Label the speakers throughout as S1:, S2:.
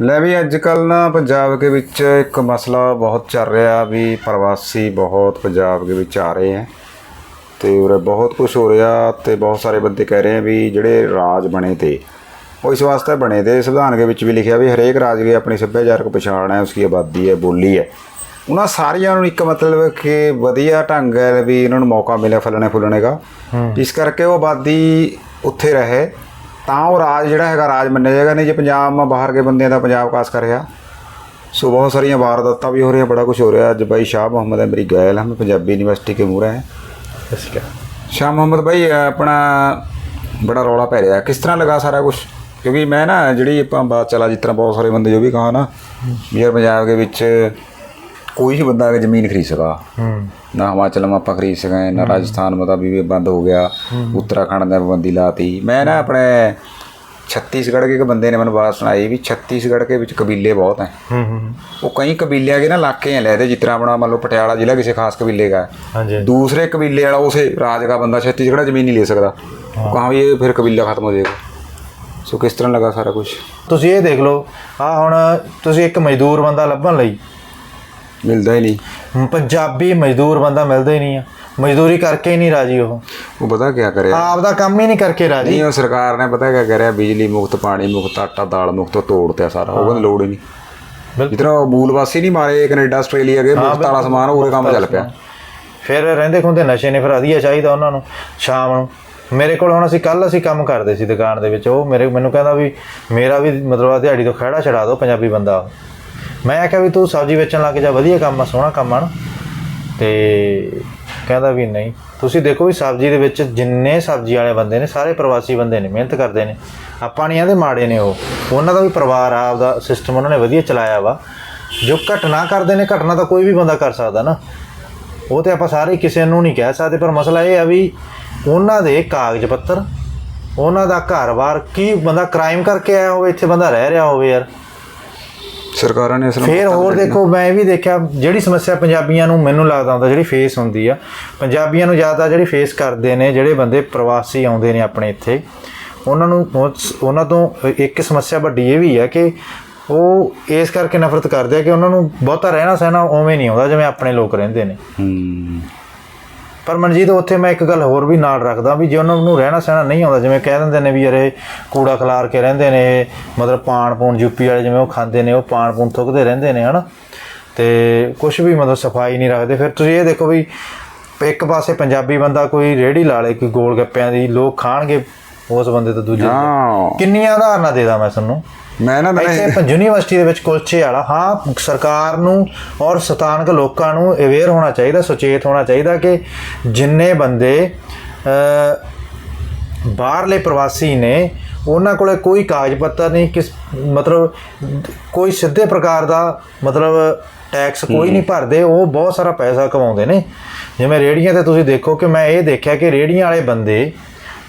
S1: ਲੈ ਵੀ ਅੱਜ ਕੱਲ ਨਾ ਪੰਜਾਬ ਦੇ ਵਿੱਚ ਇੱਕ ਮਸਲਾ ਬਹੁਤ ਚੱਲ ਰਿਹਾ ਵੀ ਪ੍ਰਵਾਸੀ ਬਹੁਤ ਪੰਜਾਬ ਦੇ ਵਿੱਚ ਆ ਰਹੇ ਹੈ ਤੇ ਉਰੇ ਬਹੁਤ ਕੁਝ ਹੋ ਰਿਹਾ ਤੇ ਬਹੁਤ ਸਾਰੇ ਬੰਦੇ ਕਹਿ ਰਹੇ ਆ ਵੀ ਜਿਹੜੇ ਰਾਜ ਬਣੇ ਤੇ ਉਹ ਇਸ ਵਾਸਤੇ ਬਣੇ ਤੇ। ਸੰਵਿਧਾਨ ਦੇ ਵਿੱਚ ਵੀ ਲਿਖਿਆ ਵੀ ਹਰੇਕ ਰਾਜ ਦੀ ਆਪਣੀ ਸੱਭਿਆਚਾਰਕ ਪਛਾਣ ਹੈ ਉਸकी ਆਬਾਦੀ ਹੈ ਬੋਲੀ ਹੈ। ਉਹਨਾਂ ਸਾਰਿਆਂ ਨੂੰ ਇੱਕ ਮਤਲਬ ਕਿ ਵਧੀਆ ਢੰਗ ਹੈ ਵੀ ਇਹਨਾਂ ਨੂੰ ਮੌਕਾ ਮਿਲਿਆ ਫਲਣੇ ਫੁੱਲਣੇ ਦਾ ਇਸ ਕਰਕੇ ਉਹ ਆਬਾਦੀ ਉੱਥੇ ਰਹੇ। ਤਾਂ ਉਹ ਰਾਜ ਜਿਹੜਾ ਹੈਗਾ ਰਾਜ ਮੰਨਿਆ ਜਾਏਗਾ ਨਹੀਂ। ਜੇ ਪੰਜਾਬ ਮਾ ਬਾਹਰ ਕੇ ਬੰਦਿਆਂ ਦਾ ਪੰਜਾਬ ਕਾਸ ਕਰ ਰਿਹਾ। ਸੋ ਬਹੁਤ ਸਾਰੀਆਂ ਵਾਰਦਾਤਾਂ ਵੀ ਹੋ ਰਹੀਆਂ ਬੜਾ ਕੁਝ ਹੋ ਰਿਹਾ। ਅੱਜ ਭਾਈ ਸ਼ਾਹ ਮੁਹੰਮਦ ਅਮਰੀ ਗੈਲ ਹਮ ਪੰਜਾਬੀ ਯੂਨੀਵਰਸਿਟੀ ਕੇ ਮੂਹਰੇ ਹੈ। ਸ਼ਾਹ ਮੁਹੰਮਦ ਭਾਈ ਆਪਣਾ ਬੜਾ ਰੌਲਾ ਪੈ ਰਿਹਾ। ਕਿਸ ਤਰ੍ਹਾਂ ਲਗਾ ਸਾਰਾ ਕੁਝ ਕਿਉਂਕਿ ਮੈਂ ਨਾ ਜਿਹੜੀ ਆਪਾਂ ਬਾਤ ਚਲਾ ਜਿਸ ਤਰ੍ਹਾਂ ਬਹੁਤ ਸਾਰੇ ਬੰਦੇ ਜੋ ਵੀ ਕਹਾ ਨਾ ਯਾਰ ਪੰਜਾਬ ਦੇ ਵਿੱਚ कोई भी बंदा अगर ज़मीन खरीद
S2: सका
S1: ना हिमाचल में आप खरीद सकें ना राजस्थान में भी बंद हो गया उत्तराखंड में पाबंदी लाती मैं ना अपने छत्तीसगढ़ के एक बंदे ने मैंने बात सुनाई भी छत्तीसगढ़ के ਵਿੱਚ ਕਬੀਲੇ ਬਹੁਤ
S2: हैं
S1: वो कई ਕਬੀਲਿਆਂ के ना इलाके हैं लेते जितना अपना मान लो पटियाला जिला किसी खास कबीले का
S2: है
S1: दूसरे कबीले वाला उसे राज का बंदा छत्तीसगढ़ ਜ਼ਮੀਨ ਨਹੀਂ ਲੈ ਸਕਦਾ ਕਹਾਂ ਵੀ ਇਹ ਫਿਰ ਕਬੀਲਾ ਖਤਮ ਹੋ ਜਾਏਗਾ ਸੋ ਕਿਸ ਤਰ੍ਹਾਂ ਲੱਗਾ ਸਾਰਾ ਕੁਝ
S2: ਤੁਸੀਂ ਇਹ ਦੇਖ ਲਓ ਆ ਹੁਣ ਤੁਸੀਂ ਇੱਕ ਮਜ਼ਦੂਰ ਬੰਦਾ ਲੱਭਣ ਲਈ
S1: ਮਿਲਦਾ ਹੀ
S2: ਨਹੀਂ। ਪੰਜਾਬੀ ਮਜ਼ਦੂਰ ਬੰਦਾ ਮਿਲਦਾ ਹੀ ਨਹੀਂ ਆ। ਮਜ਼ਦੂਰੀ ਕਰਕੇ ਹੀ ਨਹੀਂ ਰਾਜੀ ਉਹ।
S1: ਉਹ ਪਤਾ ਕੀ ਕਰਿਆ?
S2: ਆਪ ਦਾ ਕੰਮ ਹੀ ਨਹੀਂ ਕਰਕੇ ਰਾਜੀ।
S1: ਨਹੀਂ ਉਹ ਸਰਕਾਰ ਨੇ ਪਤਾ ਕੀ ਕਰਿਆ? ਬਿਜਲੀ ਮੁਫਤ ਪਾਣੀ ਮੁਫਤ ਆਟਾ ਦਾਲ ਮੁਫਤ ਤੋੜਤਿਆ ਸਾਰਾ। ਉਹ ਕਹਿੰਦੇ ਲੋੜ ਹੀ ਨਹੀਂ।
S2: ਜਿਤਨਾ
S1: ਮੂਲ ਵਾਸੀ ਨਹੀਂ ਮਾਰੇ ਕੈਨੇਡਾ ਆਸਟ੍ਰੇਲੀਆ ਗਏ ਮੁਫਤ ਵਾਲਾ ਸਮਾਨ ਉਹਦੇ ਕੰਮ ਚੱਲ ਪਿਆ।
S2: ਫਿਰ ਰਹਿੰਦੇ ਖੁੰਦੇ ਨਸ਼ੇ ਨੇ ਫਿਰ ਅਧੀਆ ਚਾਹੀਦਾ ਉਹਨਾਂ ਨੂੰ ਸ਼ਾਮ ਨੂੰ। ਮੇਰੇ ਕੋਲ ਹੁਣ ਅਸੀਂ ਕੱਲ ਅਸੀਂ ਕੰਮ ਕਰਦੇ ਸੀ ਦੁਕਾਨ ਦੇ ਵਿੱਚ। ਉਹ ਮੇਰੇ ਮੈਨੂੰ ਕਹਿੰਦਾ ਵੀ ਮੇਰਾ ਵੀ ਮਤਲਬ ਦਿਹਾੜੀ ਤੋਂ ਖੜਾ ਛੜਾ ਦੋ ਪੰਜਾਬੀ ਬੰਦਾ। ਮੈਂ ਆਖਿਆ ਵੀ ਤੂੰ ਸਬਜ਼ੀ ਵੇਚਣ ਲੱਗ ਜਾ, ਵਧੀਆ ਕੰਮ ਆ, ਸੋਹਣਾ ਕੰਮ ਆ ਨਾ। ਤੇ ਕਹਿੰਦਾ ਵੀ ਨਹੀਂ। ਤੁਸੀਂ ਦੇਖੋ ਵੀ ਸਬਜ਼ੀ ਦੇ ਵਿੱਚ ਜਿੰਨੇ ਸਬਜ਼ੀ ਵਾਲੇ ਬੰਦੇ ਨੇ, ਸਾਰੇ ਪ੍ਰਵਾਸੀ ਬੰਦੇ ਨੇ, ਮਿਹਨਤ ਕਰਦੇ ਨੇ। ਆਪਾਂ ਨਹੀਂ ਆਂਦੇ ਮਾੜੇ ਨੇ ਉਹ। ਉਹਨਾਂ ਦਾ ਵੀ ਪਰਿਵਾਰ ਆ, ਆਪਦਾ ਸਿਸਟਮ ਉਹਨਾਂ ਨੇ ਵਧੀਆ ਚਲਾਇਆ ਵਾ। ਜੋ ਘਟਨਾ ਕਰਦੇ ਨੇ, ਘਟਨਾ ਤਾਂ ਕੋਈ ਵੀ ਬੰਦਾ ਕਰ ਸਕਦਾ ਨਾ। ਉਹ ਤੇ ਆਪਾਂ ਸਾਰੇ ਕਿਸੇ ਨੂੰ ਨਹੀਂ ਕਹਿ ਸਕਦੇ, ਪਰ ਮਸਲਾ ਇਹ ਆ ਵੀ ਉਹਨਾਂ ਦੇ ਕਾਗਜ਼ ਪੱਤਰ, ਉਹਨਾਂ ਦਾ ਘਰ-ਬਾਰ ਕੀ ਬੰਦਾ ਕ੍ਰਾਈਮ ਕਰਕੇ ਆਇਆ ਹੋਵੇ, ਇੱਥੇ ਬੰਦਾ ਰਹਿ ਰਿਹਾ ਹੋਵੇ ਯਾਰ।
S1: ਸਰਕਾਰਾਂ ਨੇ ਅਸਲ
S2: ਫੇਰ ਹੋਰ ਦੇਖੋ ਮੈਂ ਇਹ ਵੀ ਦੇਖਿਆ ਜਿਹੜੀ ਸਮੱਸਿਆ ਪੰਜਾਬੀਆਂ ਨੂੰ ਮੈਨੂੰ ਲੱਗਦਾ ਹੁੰਦਾ ਜਿਹੜੀ ਫੇਸ ਹੁੰਦੀ ਆ ਪੰਜਾਬੀਆਂ ਨੂੰ ਜ਼ਿਆਦਾ ਜਿਹੜੀ ਫੇਸ ਕਰਦੇ ਨੇ ਜਿਹੜੇ ਬੰਦੇ ਪ੍ਰਵਾਸੀ ਆਉਂਦੇ ਨੇ ਆਪਣੇ ਇੱਥੇ ਉਹਨਾਂ ਨੂੰ ਉਹਨਾਂ ਤੋਂ ਇੱਕ ਸਮੱਸਿਆ ਵੱਡੀ ਇਹ ਵੀ ਆ ਕਿ ਉਹ ਇਸ ਕਰਕੇ ਨਫ਼ਰਤ ਕਰਦੇ ਆ ਕਿ ਉਹਨਾਂ ਨੂੰ ਬਹੁਤਾ ਰਹਿਣਾ ਸਹਿਣਾ ਉਵੇਂ ਨਹੀਂ ਆਉਂਦਾ ਜਿਵੇਂ ਆਪਣੇ ਲੋਕ ਰਹਿੰਦੇ ਨੇ।
S1: ਹੂੰ।
S2: ਪਰ ਮਨਜੀਤ ਉੱਥੇ ਮੈਂ ਇੱਕ ਗੱਲ ਹੋਰ ਵੀ ਨਾਲ ਰੱਖਦਾ ਵੀ ਜੇ ਉਹਨਾਂ ਨੂੰ ਰਹਿਣਾ ਸਹਿਣਾ ਨਹੀਂ ਆਉਂਦਾ ਜਿਵੇਂ ਕਹਿ ਦਿੰਦੇ ਨੇ ਵੀ ਯਾਰ ਇਹ ਕੂੜਾ ਖਲਾਰ ਕੇ ਰਹਿੰਦੇ ਨੇ ਮਤਲਬ ਪਾਣ ਪੂਣ ਯੂਪੀ ਵਾਲੇ ਜਿਵੇਂ ਉਹ ਖਾਂਦੇ ਨੇ ਉਹ ਪਾਣ ਪੂਣ ਥੁੱਕਦੇ ਰਹਿੰਦੇ ਨੇ ਹਨਾ? ਤੇ ਕੁਝ ਵੀ ਮਤਲਬ ਸਫ਼ਾਈ ਨਹੀਂ ਰੱਖਦੇ। ਫਿਰ ਤੁਸੀਂ ਇਹ ਦੇਖੋ ਵੀ ਇੱਕ ਪਾਸੇ ਪੰਜਾਬੀ ਬੰਦਾ ਕੋਈ ਰੇੜੀ ਲਾ ਲੇ ਕੋਈ ਗੋਲ ਗੱਪਿਆਂ ਦੀ ਲੋਕ ਖਾਣਗੇ ਉਸ ਬੰਦੇ ਤੋਂ ਦੂਜੇ ਕਿੰਨੀਆਂ ਉਦਾਹਰਨਾਂ ਦੇਦਾ ਮੈਂ ਤੁਹਾਨੂੰ?
S1: ਮੈਂ ਨਾ
S2: ਇੱਥੇ ਪੰ- ਯੂਨੀਵਰਸਿਟੀ ਦੇ ਵਿੱਚ ਕੁਲਚੇ ਵਾਲਾ ਹਾਂ ਸਰਕਾਰ ਨੂੰ ਔਰ ਸਥਾਨਕ ਲੋਕਾਂ ਨੂੰ ਅਵੇਅਰ ਹੋਣਾ ਚਾਹੀਦਾ ਸੁਚੇਤ ਹੋਣਾ ਚਾਹੀਦਾ ਕਿ ਜਿੰਨੇ ਬੰਦੇ ਅ, ਬਾਹਰਲੇ ਪ੍ਰਵਾਸੀ ਨੇ ਉਹਨਾਂ ਕੋਲੇ ਕੋਈ ਕਾਗਜ਼ ਪੱਤਰ ਨਹੀਂ ਕਿਸ ਮਤਲਬ ਕੋਈ ਸਿੱਧੇ ਪ੍ਰਕਾਰ ਦਾ ਮਤਲਬ ਟੈਕਸ ਕੋਈ ਨਹੀਂ ਭਰਦੇ ਉਹ ਬਹੁਤ ਸਾਰਾ ਪੈਸਾ ਕਮਾਉਂਦੇ ਨੇ। ਜਿਵੇਂ ਰੇੜੀਆਂ ਤੇ ਤੁਸੀਂ ਦੇਖੋ ਕਿ ਮੈਂ ਇਹ ਦੇਖਿਆ ਕਿ ਰੇੜੀਆਂ ਵਾਲੇ ਬੰਦੇ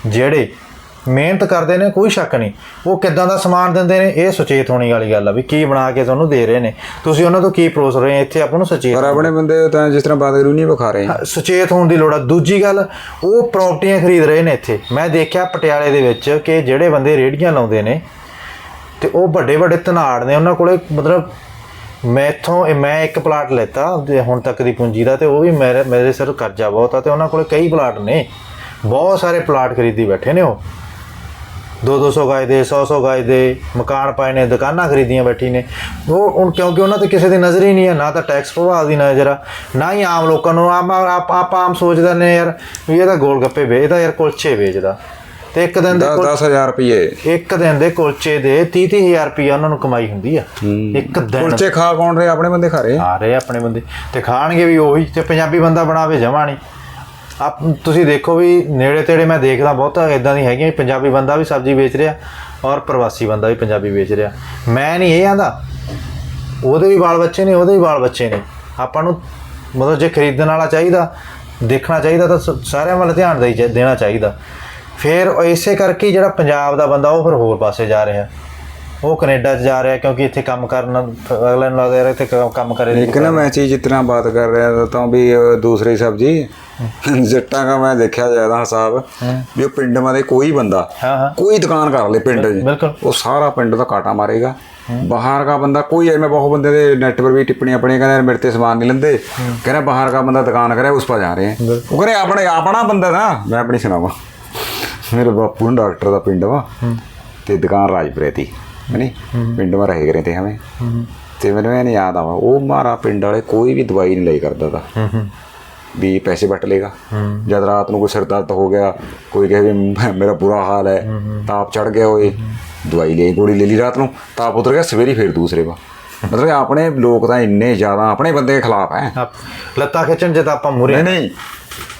S2: ਜਿਹੜੇ ਮਿਹਨਤ ਕਰਦੇ ਨੇ ਕੋਈ ਸ਼ੱਕ ਨਹੀਂ। ਉਹ ਕਿੱਦਾਂ ਦਾ ਸਮਾਨ ਦਿੰਦੇ ਨੇ ਇਹ ਸੁਚੇਤ ਹੋਣੀ ਵਾਲੀ ਗੱਲ ਆ ਵੀ ਕੀ ਬਣਾ ਕੇ ਤੁਹਾਨੂੰ ਦੇ ਰਹੇ ਨੇ। ਤੁਸੀਂ ਉਹਨਾਂ ਤੋਂ ਕੀ ਪਰੋਸ ਰਹੇ ਹੋ? ਇੱਥੇ ਆਪਾਂ ਨੂੰ ਸੁਚੇਤ
S1: ਪਰ ਆਪਣੇ ਬੰਦੇ ਤਾਂ ਜਿਸ ਤਰ੍ਹਾਂ ਬਾਤ ਕਰੂ ਨਹੀਂ ਵਿਖਾ ਰਹੇ
S2: ਸੁਚੇਤ ਹੋਣ ਦੀ ਲੋੜ ਆ। ਦੂਜੀ ਗੱਲ ਉਹ ਪ੍ਰਾਪਰਟੀਆਂ ਖਰੀਦ ਰਹੇ ਨੇ ਇੱਥੇ। ਮੈਂ ਦੇਖਿਆ ਪਟਿਆਲੇ ਦੇ ਵਿੱਚ ਕਿ ਜਿਹੜੇ ਬੰਦੇ ਰੇੜੀਆਂ ਲਾਉਂਦੇ ਨੇ ਤੇ ਉਹ ਵੱਡੇ ਵੱਡੇ ਧਨਾੜ ਨੇ ਉਹਨਾਂ ਕੋਲੇ ਮਤਲਬ ਮੈਥੋਂ ਇਹ ਮੈਂ ਇੱਕ ਪਲਾਟ ਲੈਤਾ ਹੁਣ ਤੱਕ ਦੀ ਪੂੰਜੀ ਦਾ ਤੇ ਉਹ ਵੀ ਮੇਰੇ ਮੇਰੇ ਸਿਰ ਕਰਜ਼ਾ ਬਹੁਤ ਆ ਤੇ ਉਹਨਾਂ ਕੋਲੇ ਕਈ ਪਲਾਟ ਨੇ। ਬਹੁਤ ਸਾਰੇ ਪਲਾਟ ਖਰੀਦੀ ਬੈਠੇ ਨੇ ਉਹ। 2-200 ਗਾਇ ਦੇ 100-100 ਗਾਇ ਦੇ ਮਕਾਨ ਪਾਏ ਨੇ ਦੁਕਾਨਾਂ ਖਰੀਦੀਆਂ ਬੈਠੀ ਨੇ। ਉਹ ਹੁਣ ਕਿਉਂਕਿ ਉਹਨਾਂ ਤੇ ਕਿਸੇ ਦੀ ਨਜ਼ਰ ਹੀ ਨਹੀਂ ਹੈ ਨਾ ਤਾਂ ਟੈਕਸ ਪ੍ਰਭਾਵ ਦੀ ਨਜ਼ਰ ਆ ਨਾ ਹੀ ਆਮ ਲੋਕਾਂ ਨੂੰ ਆਪ ਆਪ ਆਮ ਸੋਚਦੇ ਨੇ ਯਾਰ ਵੀ ਇਹ ਤਾਂ ਗੋਲ ਗੱਪੇ ਵੇਚਦਾ ਯਾਰ ਕੁਲਚੇ ਵੇਚਦਾ। ਤੇ ਇੱਕ ਦਿਨ ਦੇ
S1: 10
S2: ਕੁਲ-
S1: 10000 ਰੁਪਏ
S2: ਇੱਕ ਦਿਨ ਦੇ ਕੁਲਚੇ ਦੇ 30-30000 ਰੁਪਏ ਉਹਨਾਂ ਨੂੰ ਕਮਾਈ ਹੁੰਦੀ ਆ। ਇੱਕ ਦਿਨ।
S1: ਕੁਲਚੇ ਖਾ ਕੌਣ ਰਹੇ? ਆਪਣੇ ਬੰਦੇ ਖਾ ਰਹੇ?
S2: ਆ ਰਹੇ ਆਪਣੇ ਬੰਦੇ। ਤੇ ਖਾਣਗੇ ਵੀ ਉਹੀ ਤੇ ਪੰਜਾਬੀ ਬੰਦਾ ਬਣਾਵੇ ਜਮਾ ਨਹੀਂ ਆਪ ਤੁਸੀਂ ਦੇਖੋ ਵੀ ਨੇੜੇ ਤੇੜੇ ਮੈਂ ਦੇਖਦਾ ਬਹੁਤਾ ਇਦਾਂ ਦੀ ਹੈਗੀਆਂ ਵੀ ਪੰਜਾਬੀ ਬੰਦਾ ਵੀ ਸਬਜ਼ੀ ਵੇਚ ਰਿਹਾ ਔਰ ਪ੍ਰਵਾਸੀ ਬੰਦਾ ਵੀ ਪੰਜਾਬੀ ਵੇਚ ਰਿਹਾ। ਮੈਂ ਨਹੀਂ ਇਹ ਆਂਦਾ, ਉਹਦੇ ਵੀ ਬਾਲ ਬੱਚੇ ਨੇ, ਉਹਦੇ ਵੀ ਬਾਲ ਬੱਚੇ ਨੇ। ਆਪਾਂ ਨੂੰ ਮਤਲਬ ਜੇ ਖਰੀਦਣ ਵਾਲਾ ਚਾਹੀਦਾ, ਦੇਖਣਾ ਚਾਹੀਦਾ ਤਾਂ ਸਾਰਿਆਂ ਵੱਲ ਧਿਆਨ ਦੇਈ ਦੇਣਾ ਚਾਹੀਦਾ। ਫਿਰ ਇਸੇ ਕਰਕੇ ਜਿਹੜਾ ਪੰਜਾਬ ਦਾ ਬੰਦਾ ਉਹ ਫਿਰ ਹੋਰ ਪਾਸੇ ਜਾ ਰਿਹਾ। ਉਹ ਕੈਨੇਡਾ 'ਚ ਜਾ ਰਿਹਾ ਕਿਉਂਕਿ ਇੱਥੇ ਕੰਮ ਕਰਨ ਅਗਲੇ ਨੂੰ ਲੱਗਦਾ ਯਾਰ ਇੱਥੇ ਕੰਮ ਕਰੇ
S1: ਇੱਕ ਨਾ। ਮੈਂ ਚੀਜ਼ ਜਿਤਨਾ ਬਾਤ ਕਰ ਰਿਹਾ ਤਾਂ ਵੀ ਅ, ਦੂਸਰੀ ਸਬਜੀ ਜੱਟਾਂ ਦਾ ਮੈਂ ਦੇਖਿਆ ਜ਼ਿਆਦਾ ਹਿਸਾਬ ਵੀ ਉਹ ਪਿੰਡ ਮਾਦੇ ਕੋਈ ਬੰਦਾ
S2: ਹਾਂ ਹਾਂ।
S1: ਕੋਈ ਦੁਕਾਨ ਕਰ ਲੇ ਪਿੰਡ
S2: ਬਿਲਕੁਲ।
S1: ਉਹ ਸਾਰਾ ਪਿੰਡ ਦਾ ਕਾਟਾ ਮਾਰੇਗਾ। ਬਾਹਰ ਦਾ ਬੰਦਾ ਕੋਈ ਮੈਂ ਬਹੁਤ ਬੰਦੇ ਦੇ ਨੈਟ ਪਰ ਵੀ ਟਿੱਪਣੀਆਂ ਪੜੀਆਂ ਕਹਿੰਦੇ ਮੇਰੇ ਤੇ ਸਮਾਨ ਨਹੀਂ ਲੈਂਦੇ। ਕਹਿੰਦਾ ਬਾਹਰ ਦਾ ਬੰਦਾ ਦੁਕਾਨ ਕਰੇ ਉਸ ਪਾ ਜਾ ਰਹੇ ਉਹ ਕਹਿੰਦੇ ਆਪਣੇ ਆਪਣਾ ਬੰਦਾ ਨਾ ਮੈਂ ਆਪਣੀ ਸੁਣਾਵਾਂ। ਮੇਰੇ ਬਾਪੂ ਨੂੰ ਡਾਕਟਰ ਦਾ ਪਿੰਡ ਵਾ ਤੇ ਦੁਕਾਨ ਰਾਜਪੁਰੇ ਦੀ। ਹੈਨੀ ਪਿੰਡ ਮਾ ਰਹੇ ਕਰੇ ਤੇ ਹਮੇ ਤੇ ਮੈਨੂੰ ਇਹ ਨਹੀਂ ਯਾਦ ਆਵਾ ਉਹ ਮਾਰਾ ਪਿੰਡ ਵਾਲੇ ਕੋਈ ਵੀ ਦਵਾਈ ਨਹੀਂ ਲਈ ਕਰਦਾ ਤਾ। ਵੀ ਪੈਸੇ ਵੱਟ ਲੇਗਾ ਜਦ ਰਾਤ ਨੂੰ ਕੋਈ ਸਿਰ ਦਰਦ ਹੋ ਗਿਆ ਕੋਈ ਕਹੇ ਵੀ ਮੇਰਾ ਬੁਰਾ ਹਾਲ ਹੈ ਤਾਪ ਚੜ ਗਿਆ ਹੋਏ ਦਵਾਈ ਲਈ ਗੋਲੀ ਲੈ ਲਈ ਰਾਤ ਨੂੰ ਤਾਪ ਉਤਰ ਗਿਆ ਸਵੇਰੇ ਫੇਰ ਦੂਸਰੇ ਵਾ। ਮਤਲਬ ਆਪਣੇ ਲੋਕ ਤਾਂ ਇੰਨੇ ਜ਼ਿਆਦਾ ਆਪਣੇ ਬੰਦੇ ਦੇ ਖਿਲਾਫ ਹੈ।
S2: ਆਪ- ਲੱਤਾਂ ਖਿੱਚਣ ਜੇ ਤਾਂ ਆਪਾਂ ਮੂਰੇ
S1: ਨਹੀਂ ਨਹੀਂ।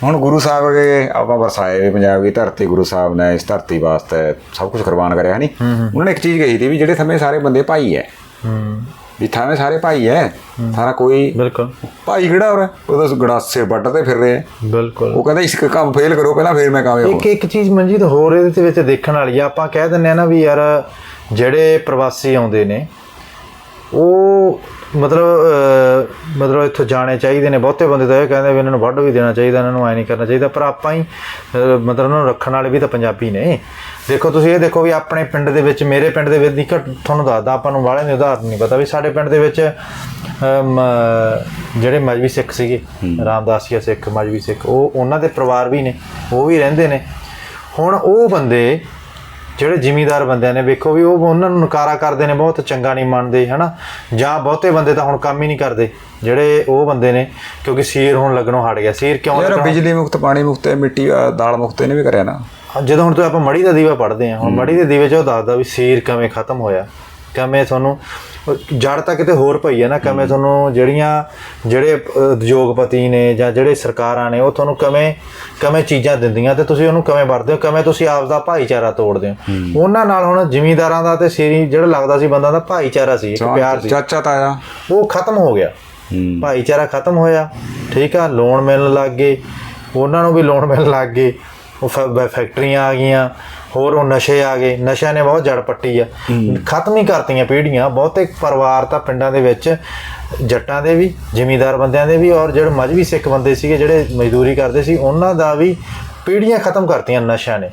S1: ਹੁਣ ਗੁਰੂ ਸਾਹਿਬ ਅਗੇ ਆਪਾਂ ਵਰਸਾਏ ਵੀ ਪੰਜਾਬ ਦੀ ਧਰਤੀ ਗੁਰੂ ਸਾਹਿਬ ਨੇ ਇਸ ਧਰਤੀ ਵਾਸਤੇ ਸਭ ਕੁਝ ਕੁਰਬਾਨ ਕਰਿਆ ਨਹੀਂ ਉਹਨਾਂ ਨੇ ਇੱਕ ਚੀਜ਼ ਕਹੀ ਸੀ ਵੀ ਜਿਹੜੇ ਥਮੇ ਸਾਰੇ ਬੰਦੇ ਭਾਈ ਹੈ
S2: ਹੂੰ।
S1: ਵੀ ਥਾਵੇਂ ਸਾਰੇ ਭਾਈ ਹੈ। ਸਾਰਾ ਕੋਈ
S2: ਬਿਲਕੁਲ।
S1: ਭਾਈ ਕਿਹੜਾ ਹੋਰ? ਉਹ ਤਾਂ ਗੜਾਸੇ ਵੱਟਦੇ ਫਿਰ ਰਹੇ ਹੈ।
S2: ਬਿਲਕੁਲ।
S1: ਉਹ ਕਹਿੰਦਾ ਇਸ ਕੰਮ ਫੇਲ ਕਰੋ ਪਹਿਲਾਂ ਫੇਰ ਮੈਂ ਕਾਮਯਾਬ
S2: ਇੱਕ ਇੱਕ ਚੀਜ਼ ਮਨਜੀਤ ਹੋਰ ਇਹਦੇ ਵਿੱਚ ਦੇਖਣ ਵਾਲੀ ਆ ਆਪਾਂ ਕਹਿ ਦਿੰਦੇ ਆ ਨਾ ਵੀ ਯਾਰ ਜਿਹੜੇ ਪ੍ਰਵਾਸੀ ਆਉਂਦੇ ਨੇ ਉਹ ਮਤਲਬ ਮਤਲਬ ਇੱਥੋਂ ਜਾਣੇ ਚਾਹੀਦੇ ਨੇ। ਬਹੁਤੇ ਬੰਦੇ ਤਾਂ ਇਹ ਕਹਿੰਦੇ ਵੀ ਇਹਨਾਂ ਨੂੰ ਵੱਢ ਵੀ ਦੇਣਾ ਚਾਹੀਦਾ ਇਹਨਾਂ ਨੂੰ ਐ ਨਹੀਂ ਕਰਨਾ ਚਾਹੀਦਾ। ਪਰ ਆਪਾਂ ਹੀ ਮਤਲਬ ਉਹਨਾਂ ਨੂੰ ਰੱਖਣ ਵਾਲੇ ਵੀ ਤਾਂ ਪੰਜਾਬੀ ਨੇ। ਦੇਖੋ ਤੁਸੀਂ ਇਹ ਦੇਖੋ ਵੀ ਆਪਣੇ ਪਿੰਡ ਦੇ ਵਿੱਚ ਮੇਰੇ ਪਿੰਡ ਦੇ ਵਿੱਚ ਦੀ ਘਟ ਤੁਹਾਨੂੰ ਦੱਸਦਾ ਆਪਾਂ ਨੂੰ ਵਾਲਿਆਂ ਦੀ ਉਦਾਹਰਨ ਨਹੀਂ ਪਤਾ ਵੀ ਸਾਡੇ ਪਿੰਡ ਦੇ ਵਿੱਚ ਜਿਹੜੇ ਮਜਬੀ ਸਿੱਖ ਸੀਗੇ ਰਾਮਦਾਸੀਆ ਸਿੱਖ ਮਜਬੀ ਸਿੱਖ ਉਹ ਉਹਨਾਂ ਦੇ ਪਰਿਵਾਰ ਵੀ ਨੇ ਉਹ ਵੀ ਰਹਿੰਦੇ ਨੇ। ਹੁਣ ਉਹ ਬੰਦੇ ਜਿਹੜੇ ਜ਼ਿਮੀਦਾਰ ਬੰਦਿਆਂ ਨੇ ਵੇਖੋ ਵੀ ਉਹ ਉਹਨਾਂ ਨੂੰ ਨਕਾਰਾ ਕਰਦੇ ਨੇ ਬਹੁਤ ਚੰਗਾ ਨਹੀਂ ਮੰਨਦੇ ਹਨਾ? ਜਾਂ ਬਹੁਤੇ ਬੰਦੇ ਤਾਂ ਹੁਣ ਕੰਮ ਹੀ ਨਹੀਂ ਕਰਦੇ ਜਿਹੜੇ ਉਹ ਬੰਦੇ ਨੇ ਕਿਉਂਕਿ ਸੀਰ ਹੁਣ ਲੱਗਣੋਂ ਹਟ ਗਿਆ। ਸੀਰ ਕਿਉਂ
S1: ਯਾਰ ਬਿਜਲੀ ਮੁਕਤ ਪਾਣੀ ਮੁਕਤ ਮਿੱਟੀ ਦਾਲ ਮੁਕਤ ਇਹਨੇ ਵੀ ਕਰਿਆ ਨਾ।
S2: ਜਦੋਂ ਹੁਣ ਤੋਂ ਆਪਾਂ ਮੜੀ ਦਾ ਦੀਵਾ ਪੜਦੇ ਆ ਹੁਣ ਮੜੀ ਦੇ ਦੀਵੇ 'ਚ ਉਹ ਦੱਸਦਾ ਵੀ ਸੀਰ ਕਿਵੇਂ ਖਤਮ ਹੋਇਆ। ਕਿਵੇਂ ਤੁਹਾਨੂੰ ਜੜ ਤਾਂ ਕਿਤੇ ਹੋਰ ਪਈ ਹੈ ਨਾ ਕਿਵੇਂ ਤੁਹਾਨੂੰ ਜਿਹੜੀਆਂ ਜਿਹੜੇ ਉਦਯੋਗਪਤੀ ਨੇ ਜਾਂ ਜਿਹੜੇ ਸਰਕਾਰਾਂ ਨੇ ਉਹ ਤੁਹਾਨੂੰ ਕਿਵੇਂ ਕਿਵੇਂ ਚੀਜ਼ਾਂ ਦਿੰਦੀਆਂ ਤੇ ਤੁਸੀਂ ਉਹਨੂੰ ਕਿਵੇਂ ਵਰਤਦੇ ਹੋ ਕਿਵੇਂ ਤੁਸੀਂ ਆਪ ਦਾ ਭਾਈਚਾਰਾ ਤੋੜਦੇ ਹੋ। ਉਹਨਾਂ ਨਾਲ ਹੁਣ ਜ਼ਿਮੀਂਦਾਰਾਂ ਦਾ ਤੇ ਸੀਰੀ ਜਿਹੜਾ ਲੱਗਦਾ ਸੀ ਬੰਦਾ ਦਾ ਭਾਈਚਾਰਾ ਸੀ ਇੱਕ ਪਿਆਰ ਸੀ।
S1: ਚਾਚਾ ਤਾਇਆ।
S2: ਉਹ ਖਤਮ ਹੋ ਗਿਆ। ਭਾਈਚਾਰਾ ਖਤਮ ਹੋਇਆ। ਠੀਕ ਆ ਲੋਨ ਮਿਲਣ ਲੱਗ ਗਏ। ਉਹਨਾਂ ਨੂੰ ਵੀ ਲੋਨ ਮਿਲਣ ਲੱਗ ਗਏ। ਉਹ ਫੈਕਟਰੀਆਂ ਆ ਗਈਆਂ। ਹੋਰ ਉਹ ਨਸ਼ੇ ਆ ਗਏ ਨਸ਼ਿਆਂ ਨੇ ਬਹੁਤ ਜੜ ਪੱਟੀ ਆ। ਖਤਮ ਹੀ ਕਰਤੀਆਂ ਪੀੜ੍ਹੀਆਂ ਬਹੁਤੇ ਪਰਿਵਾਰ ਤਾਂ ਪਿੰਡਾਂ ਦੇ ਵਿੱਚ ਜੱਟਾਂ ਦੇ ਵੀ ਜ਼ਿਮੀਂਦਾਰ ਬੰਦਿਆਂ ਦੇ ਵੀ ਔਰ ਜਿਹੜੇ ਮਜਬੀ ਸਿੱਖ ਬੰਦੇ ਸੀਗੇ ਜਿਹੜੇ ਮਜ਼ਦੂਰੀ ਕਰਦੇ ਸੀ ਉਹਨਾਂ ਦਾ ਵੀ ਪੀੜ੍ਹੀਆਂ ਖਤਮ ਕਰਤੀਆਂ ਨਸ਼ਿਆਂ ਨੇ।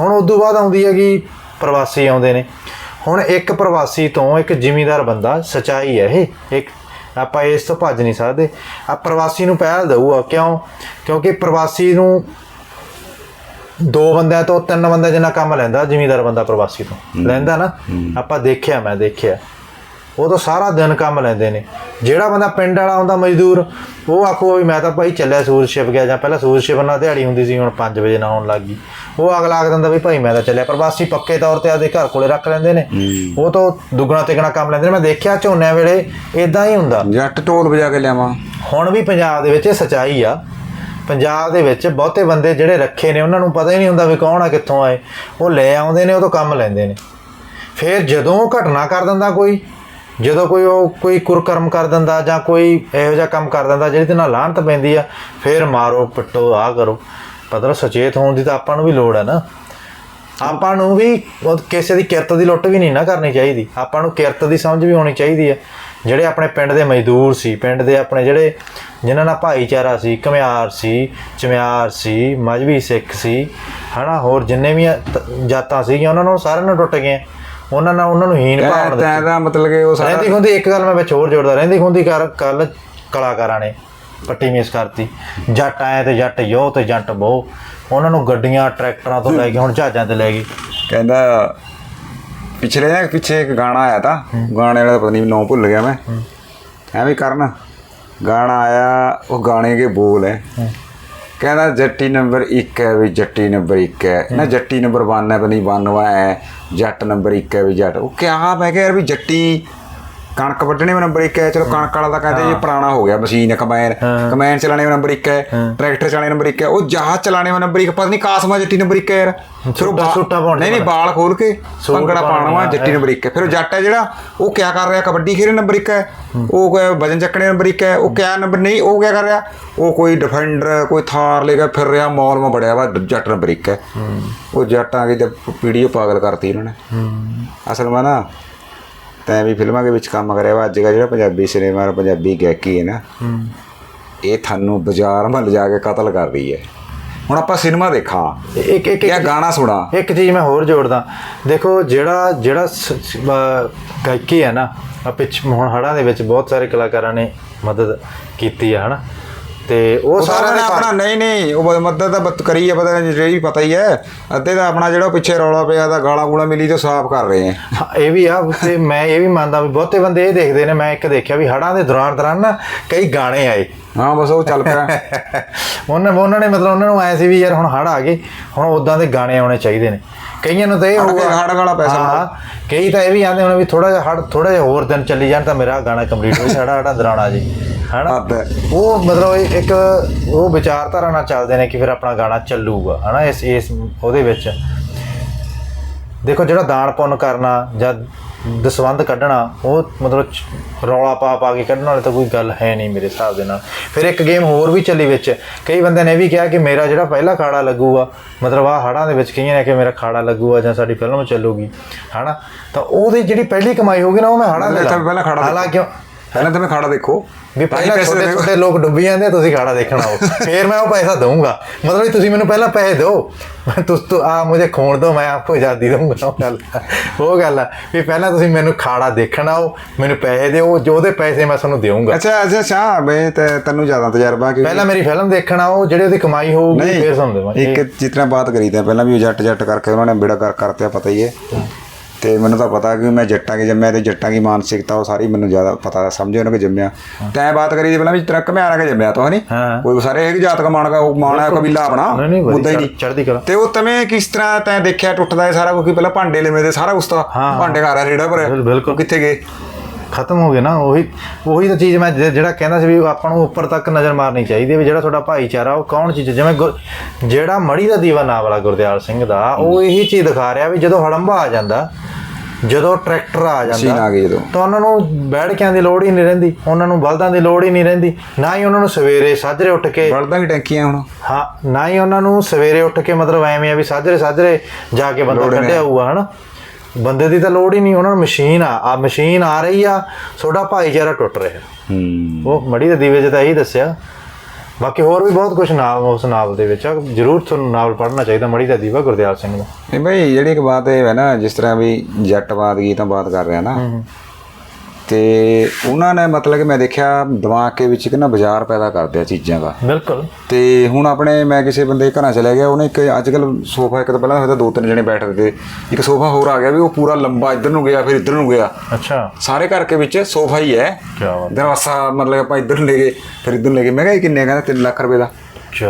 S2: ਹੁਣ ਉਸ ਤੋਂ ਬਾਅਦ ਆਉਂਦੀ ਹੈਗੀ ਪ੍ਰਵਾਸੀ ਆਉਂਦੇ ਨੇ। ਹੁਣ ਇੱਕ ਪ੍ਰਵਾਸੀ ਤੋਂ ਇੱਕ ਜ਼ਿਮੀਂਦਾਰ ਬੰਦਾ ਸਚਾਈ ਹੈ ਇਹ ਇੱਕ ਆਪਾਂ ਇਸ ਤੋਂ ਭੱਜ ਨਹੀਂ ਸਕਦੇ। ਆ ਪ੍ਰਵਾਸੀ ਨੂੰ ਪਹਿਲ ਦਊਗਾ ਕਿਉਂ? ਕਿਉਂਕਿ ਪ੍ਰਵਾਸੀ ਨੂੰ ਦੋ ਬੰਦਿਆਂ ਤੋਂ ਤਿੰਨ ਬੰਦਿਆਂ ਜਿੰਨਾ ਕੰਮ ਲੈਂਦਾ ਜ਼ਿਮੀਂਦਾਰ ਬੰਦਾ ਪ੍ਰਵਾਸੀ ਤੋਂ। ਲੈਂਦਾ ਨਾ ਆਪਾਂ ਦੇਖਿਆ ਮੈਂ ਦੇਖਿਆ। ਉਹ ਤਾਂ ਸਾਰਾ ਦਿਨ ਕੰਮ ਲੈਂਦੇ ਨੇ। ਜਿਹੜਾ ਬੰਦਾ ਪਿੰਡ ਵਾਲਾ ਆਉਂਦਾ ਮਜ਼ਦੂਰ ਉਹ ਆਖੋ ਵੀ ਮੈਂ ਤਾਂ ਭਾਈ ਚੱਲਿਆ ਸੂਰਜ ਛਿਪ ਗਿਆ ਜਾਂ ਪਹਿਲਾਂ ਸੂਰਜ ਛਿਪਣ ਨਾਲ ਦਿਹਾੜੀ ਹੁੰਦੀ ਸੀ ਹੁਣ 5 ਵਜੇ ਨਾ ਆਉਣ ਲੱਗ ਗਈ। ਉਹ ਅਗਲਾ ਆਖ ਦਿੰਦਾ ਵੀ ਭਾਈ ਮੈਂ ਤਾਂ ਚੱਲਿਆ। ਪ੍ਰਵਾਸੀ ਪੱਕੇ ਤੌਰ ਤੇ ਆਪਦੇ ਘਰ ਕੋਲੇ ਰੱਖ ਲੈਂਦੇ ਨੇ। ਉਹ ਤਾਂ ਦੁੱਗਣਾ ਤਿੱਗਣਾ ਕੰਮ ਲੈਂਦੇ ਨੇ। ਮੈਂ ਦੇਖਿਆ ਝੋਨਿਆਂ ਵੇਲੇ ਇਦਾਂ ਹੀ ਹੁੰਦਾ।
S1: ਜੱਟ ਢੋਲ ਵਜਾ ਕੇ ਲਿਆਵਾਂ।
S2: ਹੁਣ ਵੀ ਪੰਜਾਬ ਦੇ ਵਿੱਚ ਇਹ ਸਚਾਈ ਆ। ਪੰਜਾਬ ਦੇ ਵਿੱਚ ਬਹੁਤੇ ਬੰਦੇ ਜਿਹੜੇ ਰੱਖੇ ਨੇ, ਉਹਨਾਂ ਨੂੰ ਪਤਾ ਹੀ ਨਹੀਂ ਹੁੰਦਾ ਵੀ ਕੌਣ ਆ, ਕਿੱਥੋਂ ਆਏ। ਉਹ ਲੈ ਆਉਂਦੇ ਨੇ, ਉਹ ਤੋਂ ਕੰਮ ਲੈਂਦੇ ਨੇ। ਫਿਰ ਜਦੋਂ ਉਹ ਘਟਨਾ ਕਰ ਦਿੰਦਾ ਕੋਈ, ਜਦੋਂ ਕੋਈ ਉਹ ਕੋਈ ਕੁਰਕਰਮ ਕਰ ਦਿੰਦਾ ਜਾਂ ਕੋਈ ਇਹੋ ਜਿਹਾ ਕੰਮ ਕਰ ਦਿੰਦਾ ਜਿਹਦੇ ਨਾਲ ਲਾਹਨਤ ਪੈਂਦੀ ਆ, ਫਿਰ ਮਾਰੋ, ਪਿੱਟੋ ਆ ਕਰੋ। ਪਤਾ ਸੁਚੇਤ ਹੋਣ ਦੀ ਤਾਂ ਆਪਾਂ ਨੂੰ ਵੀ ਲੋੜ ਹੈ ਨਾ। ਆਪਾਂ ਨੂੰ ਵੀ ਕਿਸੇ ਦੀ ਕਿਰਤ ਦੀ ਲੁੱਟ ਵੀ ਨਹੀਂ ਨਾ ਕਰਨੀ ਚਾਹੀਦੀ। ਆਪਾਂ ਨੂੰ ਕਿਰਤ ਦੀ ਸਮਝ ਵੀ ਹੋਣੀ ਚਾਹੀਦੀ ਹੈ। ਜਿਹੜੇ ਆਪਣੇ ਪਿੰਡ ਦੇ ਮਜ਼ਦੂਰ ਸੀ ਪਿੰਡ ਦੇ ਆਪਣੇ ਜਿਹੜੇ ਜਿਨ੍ਹਾਂ ਨਾਲ ਭਾਈਚਾਰਾ ਸੀ ਘਮਿਆਰ ਸੀ ਚਮਿਆਰ ਸੀ ਮਜਬੀ ਸਿੱਖ ਸੀ ਹਨਾ ਹੋਰ ਜਿੰਨੇ ਵੀ ਜਾਤਾਂ ਸੀਗੀਆਂ ਉਹਨਾਂ ਨੂੰ ਸਾਰਿਆਂ ਨੂੰ ਟੁੱਟ ਗਏ ਉਹਨਾਂ ਨਾਲ ਉਹਨਾਂ ਨੂੰ ਹੀਨ ਭਾਵਨਾ ਦਿੱਤੀ।
S1: ਤੈਂ ਦਾ ਮਤਲਬ ਕਿ ਉਹ ਸਾਰਾ
S2: ਰਹਿੰਦੀ ਹੁੰਦੀ ਇੱਕ ਗੱਲ ਮੈਂ ਵਿੱਚ ਹੋਰ ਜੋੜਦਾ ਰਹਿੰਦੀ ਹੁੰਦੀ ਕਰ ਕੱਲ ਕਲਾਕਾਰਾਂ ਨੇ ਪੱਟੀ ਮਿਸ ਕਰਤੀ। ਜੱਟ ਆਏ ਤੇ ਜੱਟ ਯੋ ਤੇ ਜੱਟ ਬੋ। ਉਹਨਾਂ ਨੂੰ ਗੱਡੀਆਂ ਟਰੈਕਟਰਾਂ ਤੋਂ ਲੈ ਕੇ ਹੁਣ ਜਹਾਜ਼ਾਂ ਤੇ ਲੈ ਗਏ।
S1: ਕਹਿੰਦਾ ਪਿਛਲੇ ਨਾ ਪਿੱਛੇ ਇੱਕ ਗਾਣਾ ਆਇਆ ਤਾਂ ਗਾਣੇ ਵਾਲਾ ਪਤਾ ਨਹੀਂ ਨਾਮ ਭੁੱਲ ਗਿਆ ਮੈਂ। ਐਵੇਂ ਕਰਨ। ਗਾਣਾ ਆਇਆ ਉਹ ਗਾਣੇ ਕੇ ਬੋਲ ਹੈ। ਕਹਿੰਦਾ ਜੱਟੀ ਨੰਬਰ 1 ਹੈ ਵੀ ਜੱਟੀ ਨੰਬਰ 1 ਹੈ। ਨਾ ਜੱਟੀ ਨੰਬਰ 1 ਹੈ ਪਤਾ ਨਹੀਂ 92 ਹੈ ਜੱਟ ਨੰਬਰ 1 ਹੈ ਵੀ ਜੱਟ। ਉਹ ਕਿਹਾ ਮੈਂ ਕਿਹਾ ਯਾਰ ਵੀ ਜੱਟੀ ਕਣਕ ਵੱਢਣੇ ਵਾਲਾ ਨੰਬਰ 1 ਹੈ ਚਲੋ ਕਣਕ ਵਾਲਾ ਤਾਂ ਕਹਿੰਦੇ ਇਹ ਪੁਰਾਣਾ ਹੋ ਗਿਆ ਮਸ਼ੀਨ ਕੰਬਾਈਨ ਕੰਬਾਈਨ ਚਲਾਣੇ ਵਾਲਾ ਨੰਬਰ 1 ਹੈ ਟਰੈਕਟਰ ਚਲਾਣੇ ਨੰਬਰ 1 ਹੈ ਉਹ ਜਹਾਜ਼ ਚਲਾਣੇ ਵਾਲਾ ਨੰਬਰ 1 ਪਤਾ ਨਹੀਂ ਕਾਸਮਾ ਜੱਟੀ ਨੰਬਰ 1 ਹੈ ਯਾਰ। ਫਿਰ ਉਹ
S2: ਸੂਟਾਂ- ਪਾਉਣ
S1: ਨਹੀਂ ਨਹੀਂ ਬਾਲ ਖੋਲ ਕੇ ਵਾ
S2: ਪਾਉਣਾ,
S1: ਜੱਟੀ ਨੰਬਰ 1 ਹੈ। ਫਿਰ ਉਹ ਜੱਟ ਹੈ ਜਿਹੜਾ ਉਹ ਕਿਆ ਕਰ ਰਿਹਾ ਕਬੱਡੀ ਖੇਡ ਨੰਬਰ 1 ਹੈ ਉਹ ਵਜਨ ਚੱਕਣੇ ਨੰਬਰ 1 ਹੈ ਉਹ ਕਿਆ ਨੰਬਰ ਨਹੀਂ ਉਹ ਕਿਆ ਕਰ ਰਿਹਾ ਉਹ ਕੋਈ ਡਿਫੈਂਡਰ ਕੋਈ ਥਾਰ ਲੈ ਕੇ ਫਿਰ ਰਿਹਾ ਮੌਲ ਮਾ ਬੜਿਆ ਵਾ ਜੱਟ ਨੰਬਰ 1 ਹੈ। ਉਹ ਜੱਟਾਂ ਦੀ ਤੇ ਪੀੜ੍ਹੀ ਓ ਪਾਗਲ ਕਰਤੀ ਇਹਨਾਂ ਨੇ। ਅਸਲ ਮਾ ਨਾ ਤੈਂ ਵੀ ਫਿਲਮਾਂ ਦੇ ਵਿੱਚ ਕੰਮ ਕਰਿਆ ਵਾ। ਅੱਜ ਕੱਲ੍ਹ ਜਿਹੜਾ ਪੰਜਾਬੀ ਸਿਨੇਮਾ ਪੰਜਾਬੀ ਗਾਇਕੀ ਹੈ ਨਾ ਇਹ ਤੁਹਾਨੂੰ ਬਾਜ਼ਾਰ ਮਾ ਲਿਜਾ ਕੇ ਕਤਲ ਕਰ ਰਹੀ ਹੈ। ਹੁਣ ਆਪਾਂ ਸਿਨੇਮਾ ਦੇਖਾਂ।
S2: ਇੱਕ ਇੱਕ
S1: ਜਾਂ
S2: ਇੱਕ
S1: ਗਾਣਾ ਸੁਣਾ।
S2: ਇੱਕ ਚੀਜ਼ ਮੈਂ ਹੋਰ ਜੋੜਦਾ। ਦੇਖੋ ਜਿਹੜਾ ਜਿਹੜਾ ਗਾਇਕੀ ਹੈ ਨਾ ਆ ਪਿੱਛ ਹੁਣ ਹੜਾਂ ਦੇ ਵਿੱਚ ਬਹੁਤ ਸਾਰੇ ਕਲਾਕਾਰਾਂ ਨੇ ਮਦਦ ਕੀਤੀ ਹੈ ਹਨਾ। ਤੇ ਉਹ
S1: ਸਾਰਾ
S2: ਨੇ
S1: ਆਪਣਾ ਨਹੀਂ ਨਹੀਂ ਉਹ ਮਦਦ ਤਾਂ ਬਤ ਕਰੀ ਹੈ ਪਤਾ ਨਹੀਂ ਜਿਹੜੀ ਪਤਾ ਹੀ ਹੈ। ਅੱਧੇ ਦਾ ਆਪਣਾ ਜਿਹੜਾ ਪਿੱਛੇ ਰੌਲਾ ਪਿਆ ਦਾ ਗਾਲਾਂ ਗੂਲਾਂ ਮਿਲੀ ਤੇ ਸਾਫ਼ ਕਰ ਰਹੇ ਹਾਂ,
S2: ਇਹ ਵੀ ਆ ਤੇ ਮੈਂ ਇਹ ਵੀ ਮੰਨਦਾ ਵੀ ਬਹੁਤੇ ਬੰਦੇ ਇਹ ਦੇਖਦੇ ਨੇ ਮੈਂ ਇੱਕ ਦੇਖਿਆ ਵੀ ਹੜਾਂ ਦੇ ਦੌਰਾਨ ਦੌਰਾਨ ਨਾ ਕਈ ਗਾਣੇ ਆਏ।
S1: ਹਾਂ ਬਸ ਉਹ ਚੱਲ ਪਿਆ।
S2: ਉਹਨਾਂ ਉਹਨਾਂ ਨੇ ਮਤਲਬ ਉਹਨਾਂ ਨੂੰ ਆਏ ਸੀ ਵੀ ਯਾਰ ਹੁਣ ਹੜ ਆ ਗਏ ਹੁਣ ਉਦਾਂ ਦੇ ਗਾਣੇ ਆਉਣੇ ਚਾਹੀਦੇ ਨੇ। ਕਈਆਂ ਨੂੰ ਤਾਂ ਇਹ ਹੋਊਗਾ
S1: ਹੜ੍ਹ ਵਾਲਾ ਪੈਸਾ
S2: ਹਾਂ ਕਈ ਤਾਂ ਇਹ ਵੀ ਆਂਦੇ ਹੁਣ ਵੀ ਥੋੜਾ ਜਿਹਾ ਹੜ ਥੋੜਾ ਜਿਹਾ ਹੋਰ ਦਿਨ ਚੱਲੀ ਜਾਣ ਤਾਂ ਮੇਰਾ ਗਾਣਾ ਕੰਪਲੀਟ ਹੋ ਜਾਣਾ ਹੜਾ ਦੌਰਾਨ ਜੀ ਹਨਾ। ਉਹ ਮਤਲਬ ਇੱਕ ਉਹ ਵਿਚਾਰਧਾਰਾ ਨਾਲ ਚੱਲਦੇ ਨੇ ਕਿ ਫਿਰ ਆਪਣਾ ਗਾਣਾ ਚੱਲੂਗਾ ਹਨਾ ਇਸ ਇਸ ਉਹਦੇ ਵਿੱਚ। ਦੇਖੋ ਜਿਹੜਾ ਦਾਨ ਪੁੰਨ ਕਰਨਾ ਜਾਂ ਦਸਵੰਧ ਕੱਢਣਾ ਉਹ ਮਤਲਬ ਰੌਲਾ ਪਾ ਪਾ ਕੇ ਕੱਢਣ ਵਾਲੀ ਤਾਂ ਕੋਈ ਗੱਲ ਹੈ ਨਹੀਂ ਮੇਰੇ ਹਿਸਾਬ ਦੇ ਨਾਲ। ਫਿਰ ਇੱਕ ਗੇਮ ਹੋਰ ਵੀ ਚੱਲੀ ਵਿੱਚ। ਕਈ ਬੰਦਿਆਂ ਨੇ ਇਹ ਵੀ ਕਿਹਾ ਕਿ ਮੇਰਾ ਜਿਹੜਾ ਪਹਿਲਾ ਖਾੜਾ ਲੱਗੂਗਾ ਮਤਲਬ ਆ ਹੜਾਂ ਦੇ ਵਿੱਚ ਕਈਆਂ ਨੇ ਕਿ ਮੇਰਾ ਖਾੜਾ ਲੱਗੂਗਾ ਜਾਂ ਸਾਡੀ ਫਿਲਮ ਚੱਲੂਗੀ। ਹਨਾ? ਤਾਂ ਉਹਦੀ ਜਿਹੜੀ ਪਹਿਲੀ ਕਮਾਈ ਹੋਗੀ ਨਾ ਉਹ ਮੈਂ ਹੜਾਂ ਦੇ।
S1: ਪਹਿਲਾਂ ਖਾੜਾ
S2: ਹਾਲਾਂਕਿ
S1: ਪਹਿਲਾਂ ਤਾਂ ਮੈਂ ਖਾੜਾ ਦੇਖੋ।
S2: ਵੀ ਪਹਿਲਾਂ ਛੋਟੇ। ਛੋਟੇ ਲੋਕ ਡੁੱਬੀ ਜਾਂਦੇ ਆ, ਤੁਸੀਂ ਖਾੜਾ ਦੇਖਣ ਆਓ। ਫਿਰ ਮੈਂ ਉਹ ਪੈਸਾ ਦਊਂਗਾ। ਮਤਲਬ ਤੁਸੀਂ ਮੈਨੂੰ ਪਹਿਲਾਂ ਪੈਸੇ ਦਿਓ। ਤੁਸੀਂ ਤੋ ਆ ਮੁਝੇ ਖੋਣ ਦਿਓ ਮੈਂ ਆਪਕੋ ਆਜ਼ਾਦੀ ਦਊਂਗਾ ਉਹ ਗੱਲ। ਉਹ ਗੱਲ ਆ। ਵੀ ਪਹਿਲਾਂ ਤੁਸੀਂ ਮੈਨੂੰ ਖਾੜਾ ਦੇਖਣ ਆਓ ਮੈਨੂੰ ਪੈਸੇ ਦਿਓ ਜੋ ਉਹਦੇ ਪੈਸੇ ਮੈਂ ਤੁਹਾਨੂੰ ਦੇਵਾਂਗਾ
S1: ਅੱਛਾ ਅੱਛਾ ਸ਼ਾਹ ਬਈ ਤੇ ਤੈਨੂੰ ਜ਼ਿਆਦਾ ਤਜਰਬਾ ਕਿ
S2: ਪਹਿਲਾਂ ਮੇਰੀ ਫਿਲਮ ਦੇਖਣ ਆਓ ਜਿਹੜੇ ਉਹਦੀ ਕਮਾਈ ਹੋਊਗੀ ਫਿਰ ਦੇਵਾਂਗੇ।
S1: ਇੱਕ ਜਿਤਨਾ ਬਾਤ ਕਰੀ ਤਾਂ ਪਹਿਲਾਂ ਵੀ ਉਹ ਜੱਟ ਜੱਟ ਕਰਕੇ ਉਹਨਾਂ ਨੇ ਬੇੜਾ ਕਰ ਕਰਤੇ ਪਤਾ ਹੀ ਹੈ। ਤੇ ਮੈਨੂੰ ਤਾਂ ਪਤਾ ਕਿ ਮੈਂ ਜੱਟਾਂ ਕੇ ਜੰਮਿਆ ਤੇ ਜੱਟਾਂ ਦੀ ਮਾਨਸਿਕਤਾ ਉਹ ਸਾਰੀ ਮੈਨੂੰ ਜ਼ਿਆਦਾ ਪਤਾ ਸਮਝੇ ਉਹਨਾਂ ਕੇ ਜੰਮਿਆ। ਤੈਂ ਬਾਤ ਕਰੀ ਤੇ ਪਹਿਲਾਂ ਵੀ ਤੇਰਾ ਘਮਿਆਰਾ ਕੇ ਜੰਮਿਆ ਤੋ ਹਨੀ?
S2: ਹਾਂ।
S1: ਕੋਈ ਸਾਰੇ ਇੱਕ ਜਾਤ ਕਾ ਮਾਣ ਕਾ ਉਹ ਮਾਣ ਹੈ ਕਬੀਲਾ ਆਪਣਾ
S2: ਨਹੀਂ, ਨਹੀਂ,
S1: ਮੁੱਦਾ ਹੀ ਨਹੀਂ।
S2: ਚੜ੍ਹਦੀ ਕਲਾ।
S1: ਤੇ ਉਹ ਤਵੇਂ ਕਿਸ ਤਰ੍ਹਾਂ ਤੈਂ ਦੇਖਿਆ ਟੁੱਟਦਾ ਹੈ ਸਾਰਾ ਕੁਝ ਪਹਿਲਾਂ ਭਾਂਡੇ ਲਿਵੇਂ ਦੇ ਸਾਰਾ ਤਾਂ
S2: ਹਾਂ।
S1: ਭਾਂਡੇ ਘਰ ਆ ਰੇੜਾ ਪਰ
S2: ਬਿਲ- ਬਿਲਕੁਲ।
S1: ਕਿੱਥੇ ਗਏ?
S2: ਖਤਮ ਹੋ ਗਿਆ ਨਾ ਉਹੀ ਉਹੀ ਤਾਂ ਚੀਜ਼ ਮੈਂ ਜਿ- ਜਿਹੜਾ ਕਹਿੰਦਾ ਸੀ ਵੀ ਆਪਾਂ ਨੂੰ ਉੱਪਰ ਤੱਕ ਨਜ਼ਰ ਮਾਰਨੀ ਚਾਹੀਦੀ ਵੀ ਜਿਹੜਾ ਤੁਹਾਡਾ ਭਾਈਚਾਰਾ ਉਹ ਕੌਣ ਚੀਜ਼ ਜਿਵੇਂ ਜਿਹੜਾ ਮੜੀ ਦਾ ਦੀਵਾ ਨਾਮ ਵਾਲਾ ਗੁਰਦਿਆਲ ਸਿੰਘ ਦਾ ਉਹ ਇਹੀ ਚੀਜ਼ ਦਿਖਾ ਰਿਹਾ ਵੀ ਜਦੋਂ ਹੜੰਬਾ ਆ ਜਾਂਦਾ ਜਦੋਂ ਟਰੈਕਟਰ ਆ ਜਾਂਦਾ
S1: ਆ ਗਈ ਜਦੋਂ
S2: ਤਾਂ ਉਹਨਾਂ ਨੂੰ ਬੈੜਕਿਆਂ ਦੀ ਲੋੜ ਹੀ ਨਹੀਂ ਰਹਿੰਦੀ ਉਹਨਾਂ ਨੂੰ ਬਲਦਾਂ ਦੀ ਲੋੜ ਹੀ ਨਹੀਂ ਰਹਿੰਦੀ। ਨਾ ਹੀ ਉਹਨਾਂ ਨੂੰ ਸਵੇਰੇ ਸਾਜਰੇ ਉੱਠ ਕੇ
S1: ਬਲਦਾਂ ਦੀ ਟੈਂਕੀਆਂ ਹੁਣ।
S2: ਹਾਂ ਨਾ ਹੀ ਉਹਨਾਂ ਨੂੰ ਸਵੇਰੇ ਉੱਠ ਕੇ ਮਤਲਬ ਐਵੇਂ ਆ ਵੀ ਸਾਜਰੇ ਸਾਜਰੇ ਜਾ ਕੇ ਬੰਦਾ। ਕੱਢਿਆ ਹੋਊਗਾ ਹਨਾ? ਬੰਦੇ ਦੀ ਤਾਂ ਲੋੜ ਹੀ ਨਹੀਂ ਉਹਨਾਂ ਨੂੰ ਮਸ਼ੀਨ ਆ ਆ ਮਸ਼ੀਨ ਆ ਰਹੀ ਆ ਤੁਹਾਡਾ ਭਾਈਚਾਰਾ ਟੁੱਟ ਰਿਹਾ।
S1: ਹੂੰ।
S2: ਉਹ ਮੜੀ ਦੇ ਦੀਵੇ 'ਚ ਤਾਂ ਇਹੀ ਦੱਸਿਆ। ਬਾਕੀ ਹੋਰ ਵੀ ਬਹੁਤ ਕੁਝ ਨਾਮ ਉਸ ਨਾਵਲ ਦੇ ਵਿੱਚ ਆ। ਜ਼ਰੂਰ ਤੁਹਾਨੂੰ ਨਾਵਲ ਪੜ੍ਹਨਾ ਚਾਹੀਦਾ ਮੜੀ ਦਾ ਦੀਵਾ ਗੁਰਦਿਆਲ ਸਿੰਘ ਦਾ
S1: ਨਹੀਂ ਭਾਈ ਜਿਹੜੀ ਇੱਕ ਬਾਤ ਇਹ ਹੈ ਨਾ ਜਿਸ ਤਰ੍ਹਾਂ ਵੀ ਜੱਟਵਾਦ ਗੀਤਾਂ ਬਾਤ ਕਰ ਰਿਹਾ ਨਾ ਤੇ ਉਹਨਾਂ ਨੇ ਮਤਲਬ ਕਿ ਮੈਂ ਦੇਖਿਆ ਦਿਮਾਗ ਦੇ ਵਿੱਚ ਇੱਕ ਨਾ ਬਾਜ਼ਾਰ ਪੈਦਾ ਕਰਦੇ ਆ ਚੀਜ਼ਾਂ ਦਾ।
S2: ਬਿਲਕੁਲ।
S1: ਤੇ ਹੁਣ ਆਪਣੇ ਮੈਂ ਕਿਸੇ ਬੰਦੇ ਦੇ ਘਰਾਂ ਚਲੇ ਗਿਆ ਉਹਨੇ ਇੱਕ ਅੱਜ ਕੱਲ ਸੋਫਾ ਇੱਕ ਤਾਂ ਪਹਿਲਾਂ ਹੋਇਆ ਤਾਂ ਦੋ ਤਿੰਨ ਜਣੇ ਬੈਠਦੇ ਤੇ ਇੱਕ ਸੋਫਾ ਹੋਰ ਆ ਗਿਆ ਵੀ ਉਹ ਪੂਰਾ ਲੰਬਾ ਇੱਧਰ ਨੂੰ ਗਿਆ ਫਿਰ ਇੱਧਰ ਨੂੰ ਗਿਆ।
S2: ਅੱਛਾ।
S1: ਸਾਰੇ ਘਰ ਕੇ ਵਿੱਚ ਸੋਫਾ ਹੀ ਹੈ।
S2: ਕੀ ਬਾਤ
S1: ਦਰਵਾਜ਼ਾ ਮਤਲਬ ਆਪਾਂ ਇੱਧਰ ਨੂੰ ਲੈ ਗਏ ਫਿਰ ਇੱਧਰ ਨੂੰ ਲੈ ਗਏ। ਮੈਂ ਕਿਹਾ ਇਹ ਕਿੰਨੇ ਕਹਿੰਦਾ? 3 ਲੱਖ ਰੁਪਏ ਦਾ।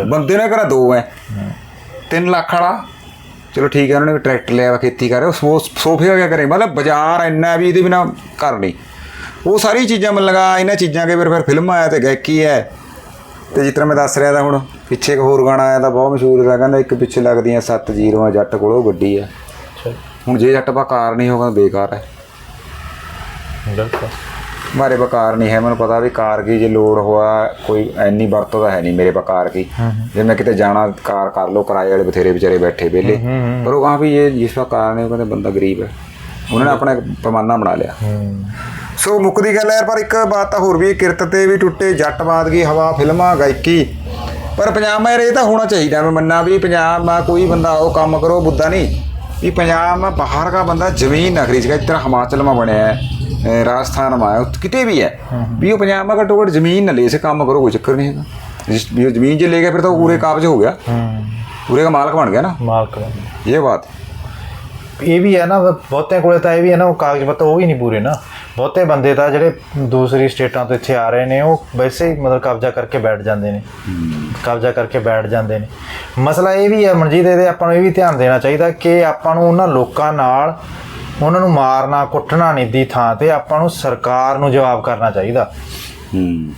S1: ਬੰਦੇ ਨੇ ਘਰਾਂ ਦੋ ਹੈ? 3 ਲੱਖ ਵਾਲਾ। ਚਲੋ ਠੀਕ ਹੈ ਉਹਨਾਂ ਨੇ ਟਰੈਕਟਰ ਲਿਆ ਵਾ ਖੇਤੀ ਕਰ ਰਿਹਾ। ਉਹ ਸੋਫੇ ਹੋ ਗਿਆ ਕਰੇ ਮਤਲਬ ਬਾਜ਼ਾਰ ਇੰਨਾ ਵੀ ਇਹਦੇ ਬਿਨਾ ਘਰ ਨਹੀਂ। ਉਹ ਸਾਰੀ ਚੀਜ਼ਾਂ ਮਨ ਲਗਾ ਇਹਨਾਂ ਚੀਜ਼ਾਂ ਕੇ ਫਿਰ ਫਿਰ ਫਿਲਮ ਆਇਆ ਤੇ ਗਾਇਕੀ ਹੈ ਤੇ ਜਿਸ ਤਰ੍ਹਾਂ ਮੈਂ ਦੱਸ ਰਿਹਾ ਤਾਂ ਹੁਣ ਪਿੱਛੇ ਇੱਕ ਹੋਰ ਗਾਣਾ ਆਇਆ ਤਾਂ ਬਹੁਤ ਮਸ਼ਹੂਰ ਹੈ ਕਹਿੰਦਾ ਇੱਕ ਪਿੱਛੇ ਲੱਗਦੀਆਂ ਸੱਤ ਜੀਰੋਆਂ ਜੱਟ ਕੋਲ ਉਹ ਗੱਡੀ ਹੈ ਹੁਣ ਜੇ ਜੱਟ ਪਾ ਕਾਰ ਨਹੀਂ ਹੋਗਾ ਬੇਕਾਰ ਹੈ।
S2: ਬਿਲਕੁਲ।
S1: ਮਾਰੇ ਬਕਾਰ ਨਹੀਂ ਹੈ ਮੈਨੂੰ ਪਤਾ ਵੀ ਕਾਰ ਕੀ ਜੇ ਲੋਡ ਹੋਆ ਕੋਈ ਐਨੀ ਵਰਤੋਂ ਤਾਂ ਹੈ ਨਹੀਂ ਮੇਰੇ ਬਕਾਰ ਕੀ। ਜੇ ਮੈਂ ਕਿਤੇ ਜਾਣਾ ਕਾਰ ਕਰ ਲੋ ਕਿਰਾਏ ਵਾਲੇ ਬਥੇਰੇ ਵਿਚਾਰੇ ਬੈਠੇ ਵਿਹਲੇ। ਪਰ ਉਹ ਕਹਾਂ ਵੀ ਇਹ ਜਿਸ ਦਾ ਕਾਰ ਨੇ ਉਹ ਕਹਿੰਦੇ ਬੰਦਾ ਗਰੀਬ ਹੈ। ਉਹਨਾਂ ਨੇ ਆਪਣਾ ਇੱਕ ਪੈਮਾਨਾ ਬਣਾ ਲਿਆ। ਸੋ ਮੁੱਕਦੀ ਗੱਲ ਹੈ ਪਰ ਇੱਕ ਬਾਤ ਤਾਂ ਹੋਰ ਵੀ ਹੈ, ਕਿਰਤ ਤੇ ਵੀ ਟੁੱਟੇ ਜੱਟਵਾਦ ਕੀ ਹਵਾ ਫਿਲਮਾਂ ਗਾਇਕੀ। ਪਰ ਪੰਜਾਬ ਮਾ ਇਹ ਤਾਂ ਹੋਣਾ ਚਾਹੀਦਾ ਮੈਂ ਮੰਨਾ ਵੀ ਪੰਜਾਬ ਮਾ ਕੋਈ ਬੰਦਾ ਉਹ ਕੰਮ ਕਰੋ ਬੁੱਧਾ ਨਹੀਂ। ਵੀ ਪੰਜਾਬ ਮਾ ਬਾਹਰ ਦਾ ਬੰਦਾ ਜ਼ਮੀਨ ਨਾ ਖਰੀਦ ਕੇ ਇਸ ਤਰ੍ਹਾਂ ਹਿਮਾਚਲ ਮਾ ਬਣਿਆ ਹੈ ਰਾਜਸਥਾਨ ਮਾ ਹੈ ਉੱਥੇ ਕਿਤੇ ਵੀ ਹੈ। ਵੀ ਉਹ ਪੰਜਾਬ ਮਾ ਘੱਟੋ ਘੱਟ ਜ਼ਮੀਨ ਨਾ ਲੈ ਸੇ ਕੰਮ ਕਰੋ ਕੋਈ ਚੱਕਰ ਨਹੀਂ ਹੈਗਾ। ਜਿਸ ਵੀ ਉਹ ਜ਼ਮੀਨ ਜੇ ਲੈ ਗਿਆ ਫਿਰ ਤਾਂ ਉਹ ਪੂਰੇ ਕਾਬਜ ਹੋ ਗਿਆ। ਪੂਰੇ ਦਾ ਮਾਲਕ ਬਣ ਗਿਆ ਨਾ।
S2: ਮਾਲਕ ਦਾ
S1: ਇਹ ਬਾਤ।
S2: ਇਹ ਵੀ ਹੈ ਨਾ ਬਹੁਤਿਆਂ ਕੋਲੇ ਤਾਂ ਇਹ ਵੀ ਹੈ ਨਾ ਉਹ ਕਾਗਜ਼ ਪੱਤਰ ਉਹ ਹੀ ਨਹੀਂ ਪੂਰੇ ਨਾ। ਬਹੁਤੇ ਬੰਦੇ ਤਾਂ ਜਿਹੜੇ ਦੂਸਰੀ ਸਟੇਟਾਂ ਤੋਂ ਇੱਥੇ ਆ ਰਹੇ ਨੇ ਉਹ ਵੈਸੇ ਹੀ ਮਤਲਬ ਕਬਜ਼ਾ ਕਰਕੇ ਬੈਠ ਜਾਂਦੇ ਨੇ। ਕਬਜ਼ਾ ਕਰਕੇ ਬੈਠ ਜਾਂਦੇ ਨੇ। ਮਸਲਾ ਇਹ ਵੀ ਹੈ ਮਨਜੀਤ ਇਹਦੇ ਆਪਾਂ ਨੂੰ ਇਹ ਵੀ ਧਿਆਨ ਦੇਣਾ ਚਾਹੀਦਾ ਕਿ ਆਪਾਂ ਨੂੰ ਉਹਨਾਂ ਲੋਕਾਂ ਨਾਲ ਉਹਨਾਂ ਨੂੰ ਮਾਰਨਾ ਕੁੱਟਣਾ ਨਹੀਂ ਦੀ ਥਾਂ ਤੇ ਆਪਾਂ ਨੂੰ ਸਰਕਾਰ ਨੂੰ ਜਵਾਬ ਕਰਨਾ ਚਾਹੀਦਾ।
S1: ਹੂੰ।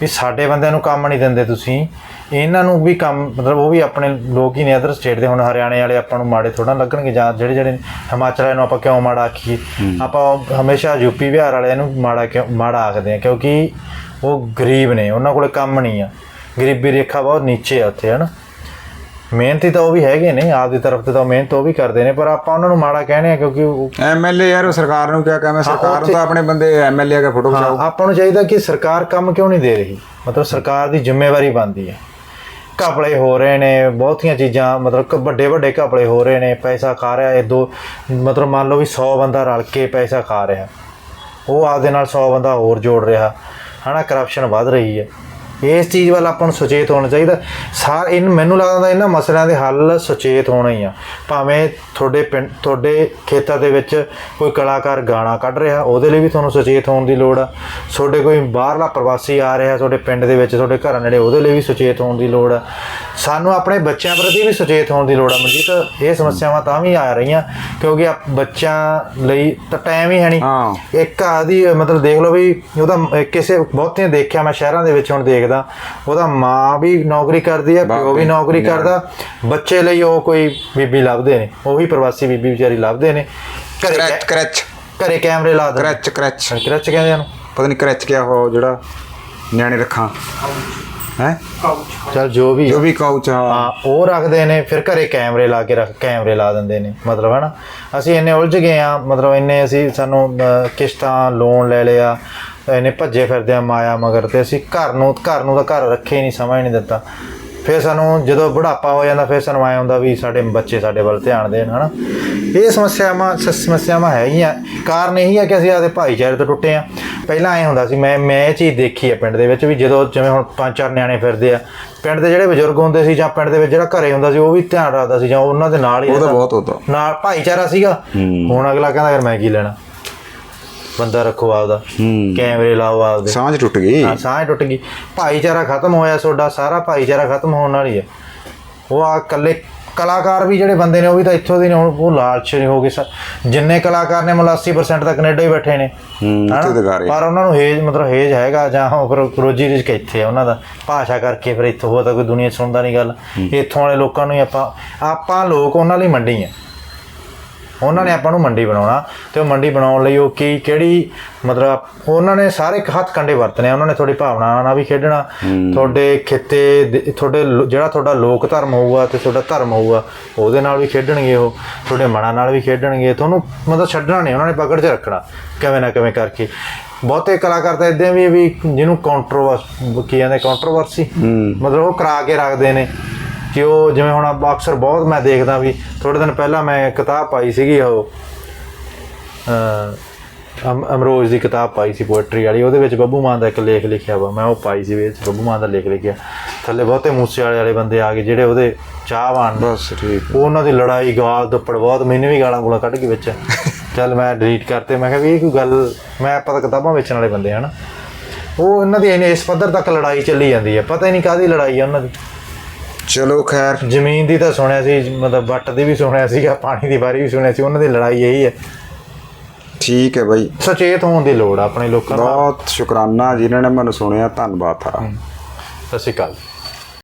S2: ਵੀ ਸਾਡੇ ਬੰਦਿਆਂ ਨੂੰ ਕੰਮ ਨਹੀਂ ਦਿੰਦੇ ਤੁਸੀਂ। ਇਹਨਾਂ ਨੂੰ ਵੀ ਕੰਮ ਮਤਲਬ ਉਹ ਵੀ ਆਪਣੇ ਲੋਕ ਹੀ ਨੇ ਅਦਰ ਸਟੇਟ ਦੇ ਹੁਣ ਹਰਿਆਣੇ ਵਾਲੇ ਆਪਾਂ ਨੂੰ ਮਾੜੇ ਥੋੜਾ ਲੱਗਣਗੇ ਜਾਂ ਜਿਹੜੇ ਜਿਹੜੇ ਹਿਮਾਚਲ ਵਾਲਿਆਂ ਨੂੰ ਆਪਾਂ ਕਿਉਂ ਮਾੜਾ ਆਖੀਏ? ਆਪਾਂ ਹਮੇਸ਼ਾ ਯੂਪੀ ਬਿਹਾਰ ਵਾਲਿਆਂ ਨੂੰ ਮਾੜਾ ਕਿਉਂ ਮਾੜਾ ਆਖਦੇ ਆ ਕਿਉਂਕਿ ਉਹ ਗਰੀਬ ਨੇ ਉਹਨਾਂ ਕੋਲੇ ਕੰਮ ਨਹੀਂ ਆ। ਗਰੀਬੀ ਰੇਖਾ ਬਹੁਤ ਨੀਚੇ ਆ ਉੱਥੇ ਹਨ? ਮਿਹਨਤੀ ਤਾਂ ਉਹ ਵੀ ਹੈਗੇ ਨੇ ਆਪਦੀ ਤਰਫ ਤੇ ਤਾਂ ਮਿਹਨਤ ਉਹ ਵੀ ਕਰਦੇ ਨੇ ਪਰ ਆਪਾਂ ਉਹਨਾਂ ਨੂੰ ਮਾੜਾ ਕਹਿੰਦੇ ਆ ਕਿਉਂਕਿ
S1: ਐਮਐਲਏ ਯਾਰ ਉਹ ਸਰਕਾਰ ਨੂੰ ਕਿਆ ਕਹਾਂ ਸਰਕਾਰ ਨੂੰ ਤਾਂ ਆਪਣੇ ਬੰਦੇ ਐਮਐਲਏ ਦਾ ਫੋਟੋ ਖਿਚਾਓ।
S2: ਆਪਾਂ ਨੂੰ ਚਾਹੀਦਾ ਕਿ ਸਰਕਾਰ ਕੰਮ ਕਿਉਂ ਨਹੀਂ ਦੇ ਰਹੀ? ਮਤਲਬ ਸਰਕਾਰ ਦੀ ਜ਼ਿੰਮੇਵਾਰੀ ਬਣਦੀ ਹੈ। ਘਪਲੇ ਹੋ ਰਹੇ ਨੇ, ਬਹੁਤੀਆਂ ਚੀਜ਼ਾਂ, ਮਤਲਬ ਕ- ਵੱਡੇ ਵੱਡੇ ਘਪਲੇ ਹੋ ਰਹੇ ਨੇ, ਪੈਸਾ ਖਾ ਰਿਹਾ, ਇਹ ਦੋ, ਮਤਲਬ ਮੰਨ ਲਓ ਵੀ 100 ਬੰਦਾ ਰਲ ਕੇ ਪੈਸਾ ਖਾ ਰਿਹਾ। ਉਹ ਆਪਦੇ ਨਾਲ 100 ਬੰਦਾ ਹੋਰ ਜੋੜ ਰਿਹਾ। ਹਨਾ ਕਰਪਸ਼ਨ ਵੱਧ ਰਹੀ ਹੈ। ਇਸ ਚੀਜ਼ ਵੱਲ ਆਪਾਂ ਨੂੰ ਸੁਚੇਤ ਹੋਣਾ ਚਾਹੀਦਾ। ਸਾਰ ਇਨ ਮੈਨੂੰ ਲੱਗਦਾ ਇਹਨਾਂ ਮਸਲਿਆਂ ਦੇ ਹੱਲ ਸੁਚੇਤ ਹੋਣਾ ਹੀ ਆ। ਭਾਵੇਂ ਤੁਹਾਡੇ ਪਿੰਡ ਤੁਹਾਡੇ ਖੇਤਾਂ ਦੇ ਵਿੱਚ ਕੋਈ ਕਲਾਕਾਰ ਗਾਣਾ ਕੱਢ ਰਿਹਾ ਉਹਦੇ ਲਈ ਵੀ ਤੁਹਾਨੂੰ ਸੁਚੇਤ ਹੋਣ ਦੀ ਲੋੜ ਆ। ਤੁਹਾਡੇ ਕੋਈ ਬਾਹਰਲਾ ਪ੍ਰਵਾਸੀ ਆ ਰਿਹਾ ਤੁਹਾਡੇ ਪਿੰਡ ਦੇ ਵਿੱਚ ਤੁਹਾਡੇ ਘਰਾਂ ਨੇੜੇ ਉਹਦੇ ਲਈ ਵੀ ਸੁਚੇਤ ਹੋਣ ਦੀ ਲੋੜ ਆ। ਸਾਨੂੰ ਆਪਣੇ ਬੱਚਿਆਂ ਪ੍ਰਤੀ ਵੀ ਸੁਚੇਤ ਹੋਣ ਦੀ ਲੋੜ ਆ। ਮਨਜੀਤ ਇਹ ਸਮੱਸਿਆਵਾਂ ਤਾਂ ਵੀ ਆ ਰਹੀਆਂ ਕਿਉਂਕਿ ਆਪ- ਬੱਚਿਆਂ ਲਈ ਤਾਂ ਟਾਈਮ ਹੀ ਹੈ ਨਹੀਂ। ਇੱਕ ਆਦੀ ਮਤਲਬ ਦੇਖ ਲਓ ਵੀ ਉਹਦਾ ਕਿਸੇ ਬਹੁਤਿਆਂ ਦੇਖਿਆ ਮੈਂ ਸ਼ਹਿਰਾਂ ਦੇ ਵਿੱਚ ਹੁਣ ਦੇਖਦਾ ਉਹਦਾ ਮਾਂ ਵੀ ਨੌਕਰੀ ਕਰਦੀ ਹੈ ਪਿਓ ਵੀ ਨੌਕਰੀ ਕਰਦਾ। ਬੱਚੇ ਲਈ ਉਹ ਕੋਈ ਬੀਬੀ ਲੱਭਦੇ ਨੇ। ਉਹੀ ਪ੍ਰਵਾਸੀ ਬੀਬੀ ਵਿਚਾਰੀ ਲੱਭਦੇ ਨੇ। ਘਰੇ
S1: ਕਰੈਚ ਕਰੈਚ
S2: ਘਰੇ ਕੈਮਰੇ ਲਾ ਦਿੰਦੇ।
S1: ਕਰੈਚ ਕਰੈਚ
S2: ਕਰਚ ਕਹਿੰਦੇ ਉਹਨੂੰ।
S1: ਪਤਾ ਨਹੀਂ ਕਰੈਚ ਕਿਆ ਹੋ ਜਿਹੜਾ ਨਿਆਣੇ ਰੱਖਾਂ। ਹੈ?
S2: ਚਲ ਜੋ ਵੀ।
S1: ਜੋ ਵੀ ਕਾਊਚ ਹਾਂ
S2: ਉਹ ਰੱਖਦੇ ਨੇ ਫਿਰ ਘਰੇ ਕੈਮਰੇ ਲਾ ਕੇ ਰੱਖ ਕੈਮਰੇ ਲਾ ਦਿੰਦੇ ਨੇ। ਮਤਲਬ ਹਨਾ। ਅਸੀਂ ਇੰਨੇ ਉਲਝ ਗਏ ਆ ਮਤਲਬ ਇੰਨੇ ਅਸੀਂ ਸਾਨੂੰ ਕਿਸ਼ਤਾਂ ਲੋਨ ਲੈ ਲਿਆ। ਇੰਨੇ ਭੱਜੇ ਫਿਰਦੇ ਆ ਮਾਇਆ ਮਗਰ ਤੇ ਅਸੀਂ ਘਰ ਨੂੰ ਘਰ ਨੂੰ ਤਾਂ ਘਰ ਰੱਖੇ ਹੀ ਨਹੀਂ ਸਮਝ ਨਹੀਂ ਦਿੱਤਾ। ਫਿਰ ਸਾਨੂੰ ਜਦੋਂ ਬੁਢਾਪਾ ਹੋ ਜਾਂਦਾ ਫਿਰ ਸਾਨੂੰ ਆਇਆ ਹੁੰਦਾ ਵੀ ਸਾਡੇ ਬੱਚੇ ਸਾਡੇ ਵੱਲ ਧਿਆਨ ਦੇਣ ਹਨਾ? ਇਹ ਸਮੱਸਿਆਵਾਂ ਸਮੱਸਿਆਵਾਂ ਹੈ ਹੀ ਆ। ਕਾਰਨ ਇਹੀ ਆ ਕਿ ਅਸੀਂ ਆਦੇ ਭਾਈਚਾਰੇ ਤੋਂ ਟੁੱਟੇ ਆ। ਪਹਿਲਾਂ ਐ ਹੁੰਦਾ ਸੀ ਮੈਂ ਮੈਂ ਇਹ ਚੀਜ਼ ਦੇਖੀ ਆ ਪਿੰਡ ਦੇ ਵਿੱਚ ਵੀ ਜਦੋਂ ਜਿਵੇਂ ਹੁਣ ਪੰਜ ਚਾਰ ਨਿਆਣੇ ਫਿਰਦੇ ਆ ਪਿੰਡ ਦੇ ਜਿਹੜੇ ਬਜ਼ੁਰਗ ਹੁੰਦੇ ਸੀ ਜਾਂ ਪਿੰਡ ਦੇ ਵਿੱਚ ਜਿਹੜਾ ਘਰੇ ਹੁੰਦਾ ਸੀ ਉਹ ਵੀ ਧਿਆਨ ਰੱਖਦਾ ਸੀ ਜਾਂ ਉਹਨਾਂ ਦੇ ਨਾਲ ਹੀ
S1: ਉਹ ਤਾਂ। ਬਹੁਤ ਹੁੰਦਾ।
S2: ਨਾਲ ਭਾਈਚਾਰਾ ਸੀਗਾ। ਹੁਣ ਅਗਲਾ ਕਹਿੰਦਾ ਯਾਰ ਮੈਂ ਕੀ ਲੈਣਾ? ਬੰਦਾ ਰੱਖੋ ਆਪਦਾ।
S1: ਹੂੰ।
S2: ਕੈਮਰੇ ਲਾਓ ਆਪਦੇ।
S1: ਸਾਂਝ ਟੁੱਟ ਗਈ।
S2: ਹਾਂ ਸਾਹ ਟੁੱਟ ਗਈ। ਭਾਈਚਾਰਾ ਖਤਮ ਹੋਇਆ ਤੁਹਾਡਾ ਸਾਰਾ ਭਾਈਚਾਰਾ ਖਤਮ ਹੋਣ ਵਾਲੀ ਹੈ। ਉਹ ਆ ਇਕੱਲੇ ਕਲਾਕਾਰ ਵੀ ਜਿਹੜੇ ਬੰਦੇ ਨੇ ਉਹ ਵੀ ਤਾਂ ਇੱਥੋਂ ਦੇ ਨੇ ਹੁਣ ਉਹ ਲਾਲਚ ਨਹੀਂ ਹੋ ਗਏ ਸ- ਜਿੰਨੇ ਕਲਾਕਾਰ ਨੇ ਮਤਲਬ 80% ਤਾਂ ਕੈਨੇਡਾ ਹੀ ਬੈਠੇ ਨੇ।
S1: ਹੂੰ
S2: ਹਨਾ?
S1: ਇੱਥੇ ਦਿਖਾ ਰਹੇ
S2: ਪਰ ਉਹਨਾਂ ਨੂੰ ਹੇਜ ਮਤਲਬ ਹੇਜ ਹੈਗਾ ਜਾਂ ਉਹ ਫਿਰ ਰੋਜੀ ਰਿਜਕ ਇੱਥੇ ਆ ਉਹਨਾਂ ਦਾ ਭਾਸ਼ਾ ਕਰਕੇ ਫਿਰ ਇੱਥੋਂ ਹੋ ਤਾਂ ਕੋਈ ਦੁਨੀਆ 'ਚ ਸੁਣਦਾ ਨਹੀਂ ਗੱਲ। ਇੱਥੋਂ ਵਾਲੇ ਲੋਕਾਂ ਨੂੰ ਹੀ ਆਪਾਂ ਆਪਾਂ ਲੋਕ ਉਹਨਾਂ ਲਈ ਮੰਡੀ ਆ ਉਹਨਾਂ ਨੇ ਆਪਾਂ ਨੂੰ ਮੰਡੀ ਬਣਾਉਣਾ ਤੇ ਉਹ ਮੰਡੀ ਬਣਾਉਣ ਲਈ ਉਹ ਕੀ ਕਿਹੜੀ ਮਤਲਬ ਉਹਨਾਂ ਨੇ ਸਾਰੇ ਹੱਥ ਕੰਡੇ ਵਰਤਨੇ ਆ ਉਹਨਾਂ ਨੇ ਤੁਹਾਡੀ ਭਾਵਨਾ ਨਾਲ ਵੀ ਖੇਡਣਾ। ਤੁਹਾਡੇ ਖਿੱਤੇ ਤੁਹਾਡੇ ਜਿਹੜਾ ਤੁਹਾਡਾ ਲੋਕ ਧਰਮ ਹੋਊਗਾ ਤੇ ਤੁਹਾਡਾ ਧਰਮ ਹੋਊਗਾ ਉਹਦੇ ਨਾਲ ਵੀ ਖੇਡਣਗੇ ਉਹ ਤੁਹਾਡੇ ਮਨਾਂ ਨਾਲ ਵੀ ਖੇਡਣਗੇ ਤੁਹਾਨੂੰ ਮਤਲਬ ਛੱਡਣਾ ਨਹੀਂ ਉਹਨਾਂ ਨੇ ਪਕੜ 'ਚ ਰੱਖਣਾ ਕਿਵੇਂ ਨਾ ਕਿਵੇਂ ਕਰਕੇ। ਬਹੁਤੇ ਕਲਾਕਾਰ ਤਾਂ ਇਦਾਂ ਵੀ ਵੀ ਜਿਹਨੂੰ ਕੰਟਰੋਵਰਸ ਕੀ ਕਹਿੰਦੇ ਕੰਟਰੋਵਰਸੀ ਮਤਲਬ ਉਹ ਕਰਾ ਕੇ ਰੱਖਦੇ ਨੇ। ਕਿ ਉਹ ਜਿਵੇਂ ਹੁਣ ਅਕਸਰ ਬਹੁਤ ਮੈਂ ਦੇਖਦਾ ਵੀ ਥੋੜੇ ਦਿਨ ਪਹਿਲਾਂ ਮੈਂ ਕਿਤਾਬ ਪਾਈ ਸੀਗੀ ਉਹ ਅਮਰੋਜ਼ ਦੀ ਕਿਤਾਬ ਪਾਈ ਸੀ ਪੋਇਟਰੀ ਵਾਲੀ ਉਹਦੇ ਵਿੱਚ ਬੱਬੂ ਮਾਨ ਦਾ ਇੱਕ ਲੇਖ ਲਿਖਿਆ ਵਾ ਮੈਂ ਉਹ ਪਾਈ ਸੀ ਵਿੱਚ ਬੱਬੂ ਮਾਨ ਦਾ ਲੇਖ ਲਿਖਿਆ। ਥੱਲੇ ਬਹੁਤੇ ਮੂਸੇ ਵਾਲੇ ਵਾਲੇ ਬੰਦੇ ਆ ਗਏ ਜਿਹੜੇ ਉਹਦੇ ਚਾਹਵਾਨ
S1: ਬਸ ਠੀਕ
S2: ਉਹ ਉਹਨਾਂ ਦੀ ਲੜਾਈ ਗਾਲ ਦੁੱਪੜ ਬਹੁਤ ਮੈਨੂੰ ਵੀ ਗਾਲਾਂ ਗੂਲਾਂ ਕੱਢ ਕੇ ਵਿੱਚ। ਚੱਲ ਮੈਂ ਡਿਲੀਟ ਕਰਤੇ ਮੈਂ ਕਿਹਾ ਵੀ ਇਹ ਕੋਈ ਗੱਲ ਮੈਂ ਆਪਾਂ ਤਾਂ ਕਿਤਾਬਾਂ ਵੇਚਣ ਵਾਲੇ ਬੰਦੇ ਹਨ ਉਹ ਉਹਨਾਂ ਦੀ ਇਸ ਪੱਧਰ ਤੱਕ ਲੜਾਈ ਚੱਲੀ ਜਾਂਦੀ ਹੈ ਪਤਾ ਹੀ ਨਹੀਂ ਕਾਦੀ ਲੜਾਈ ਹੈ ਉਹਨਾਂ ਦੀ।
S1: ਚਲੋ ਖੈਰ।
S2: ਜ਼ਮੀਨ ਦੀ ਤਾਂ ਸੁਣਿਆ ਸੀ ਮਤਲਬ ਵੱਟ ਦੀ ਵੀ ਸੁਣਿਆ ਸੀਗਾ ਪਾਣੀ ਦੀ ਬਾਰੀ ਵੀ ਸੁਣਿਆ ਸੀ ਉਹਨਾਂ ਦੀ ਲੜਾਈ ਇਹੀ ਹੈ।
S1: ਠੀਕ ਹੈ ਬਾਈ।
S2: ਸੁਚੇਤ ਹੋਣ ਦੀ ਲੋੜ ਆ ਆਪਣੇ ਲੋਕਾਂ ਨੂੰ
S1: ਬਹੁਤ ਸ਼ੁਕਰਾਨਾ ਜਿਨ੍ਹਾਂ ਨੇ ਮੈਨੂੰ ਸੁਣਿਆ ਧੰਨਵਾਦ ਥਾ
S2: ਸਤਿ ਸ਼੍ਰੀ ਅਕਾਲ।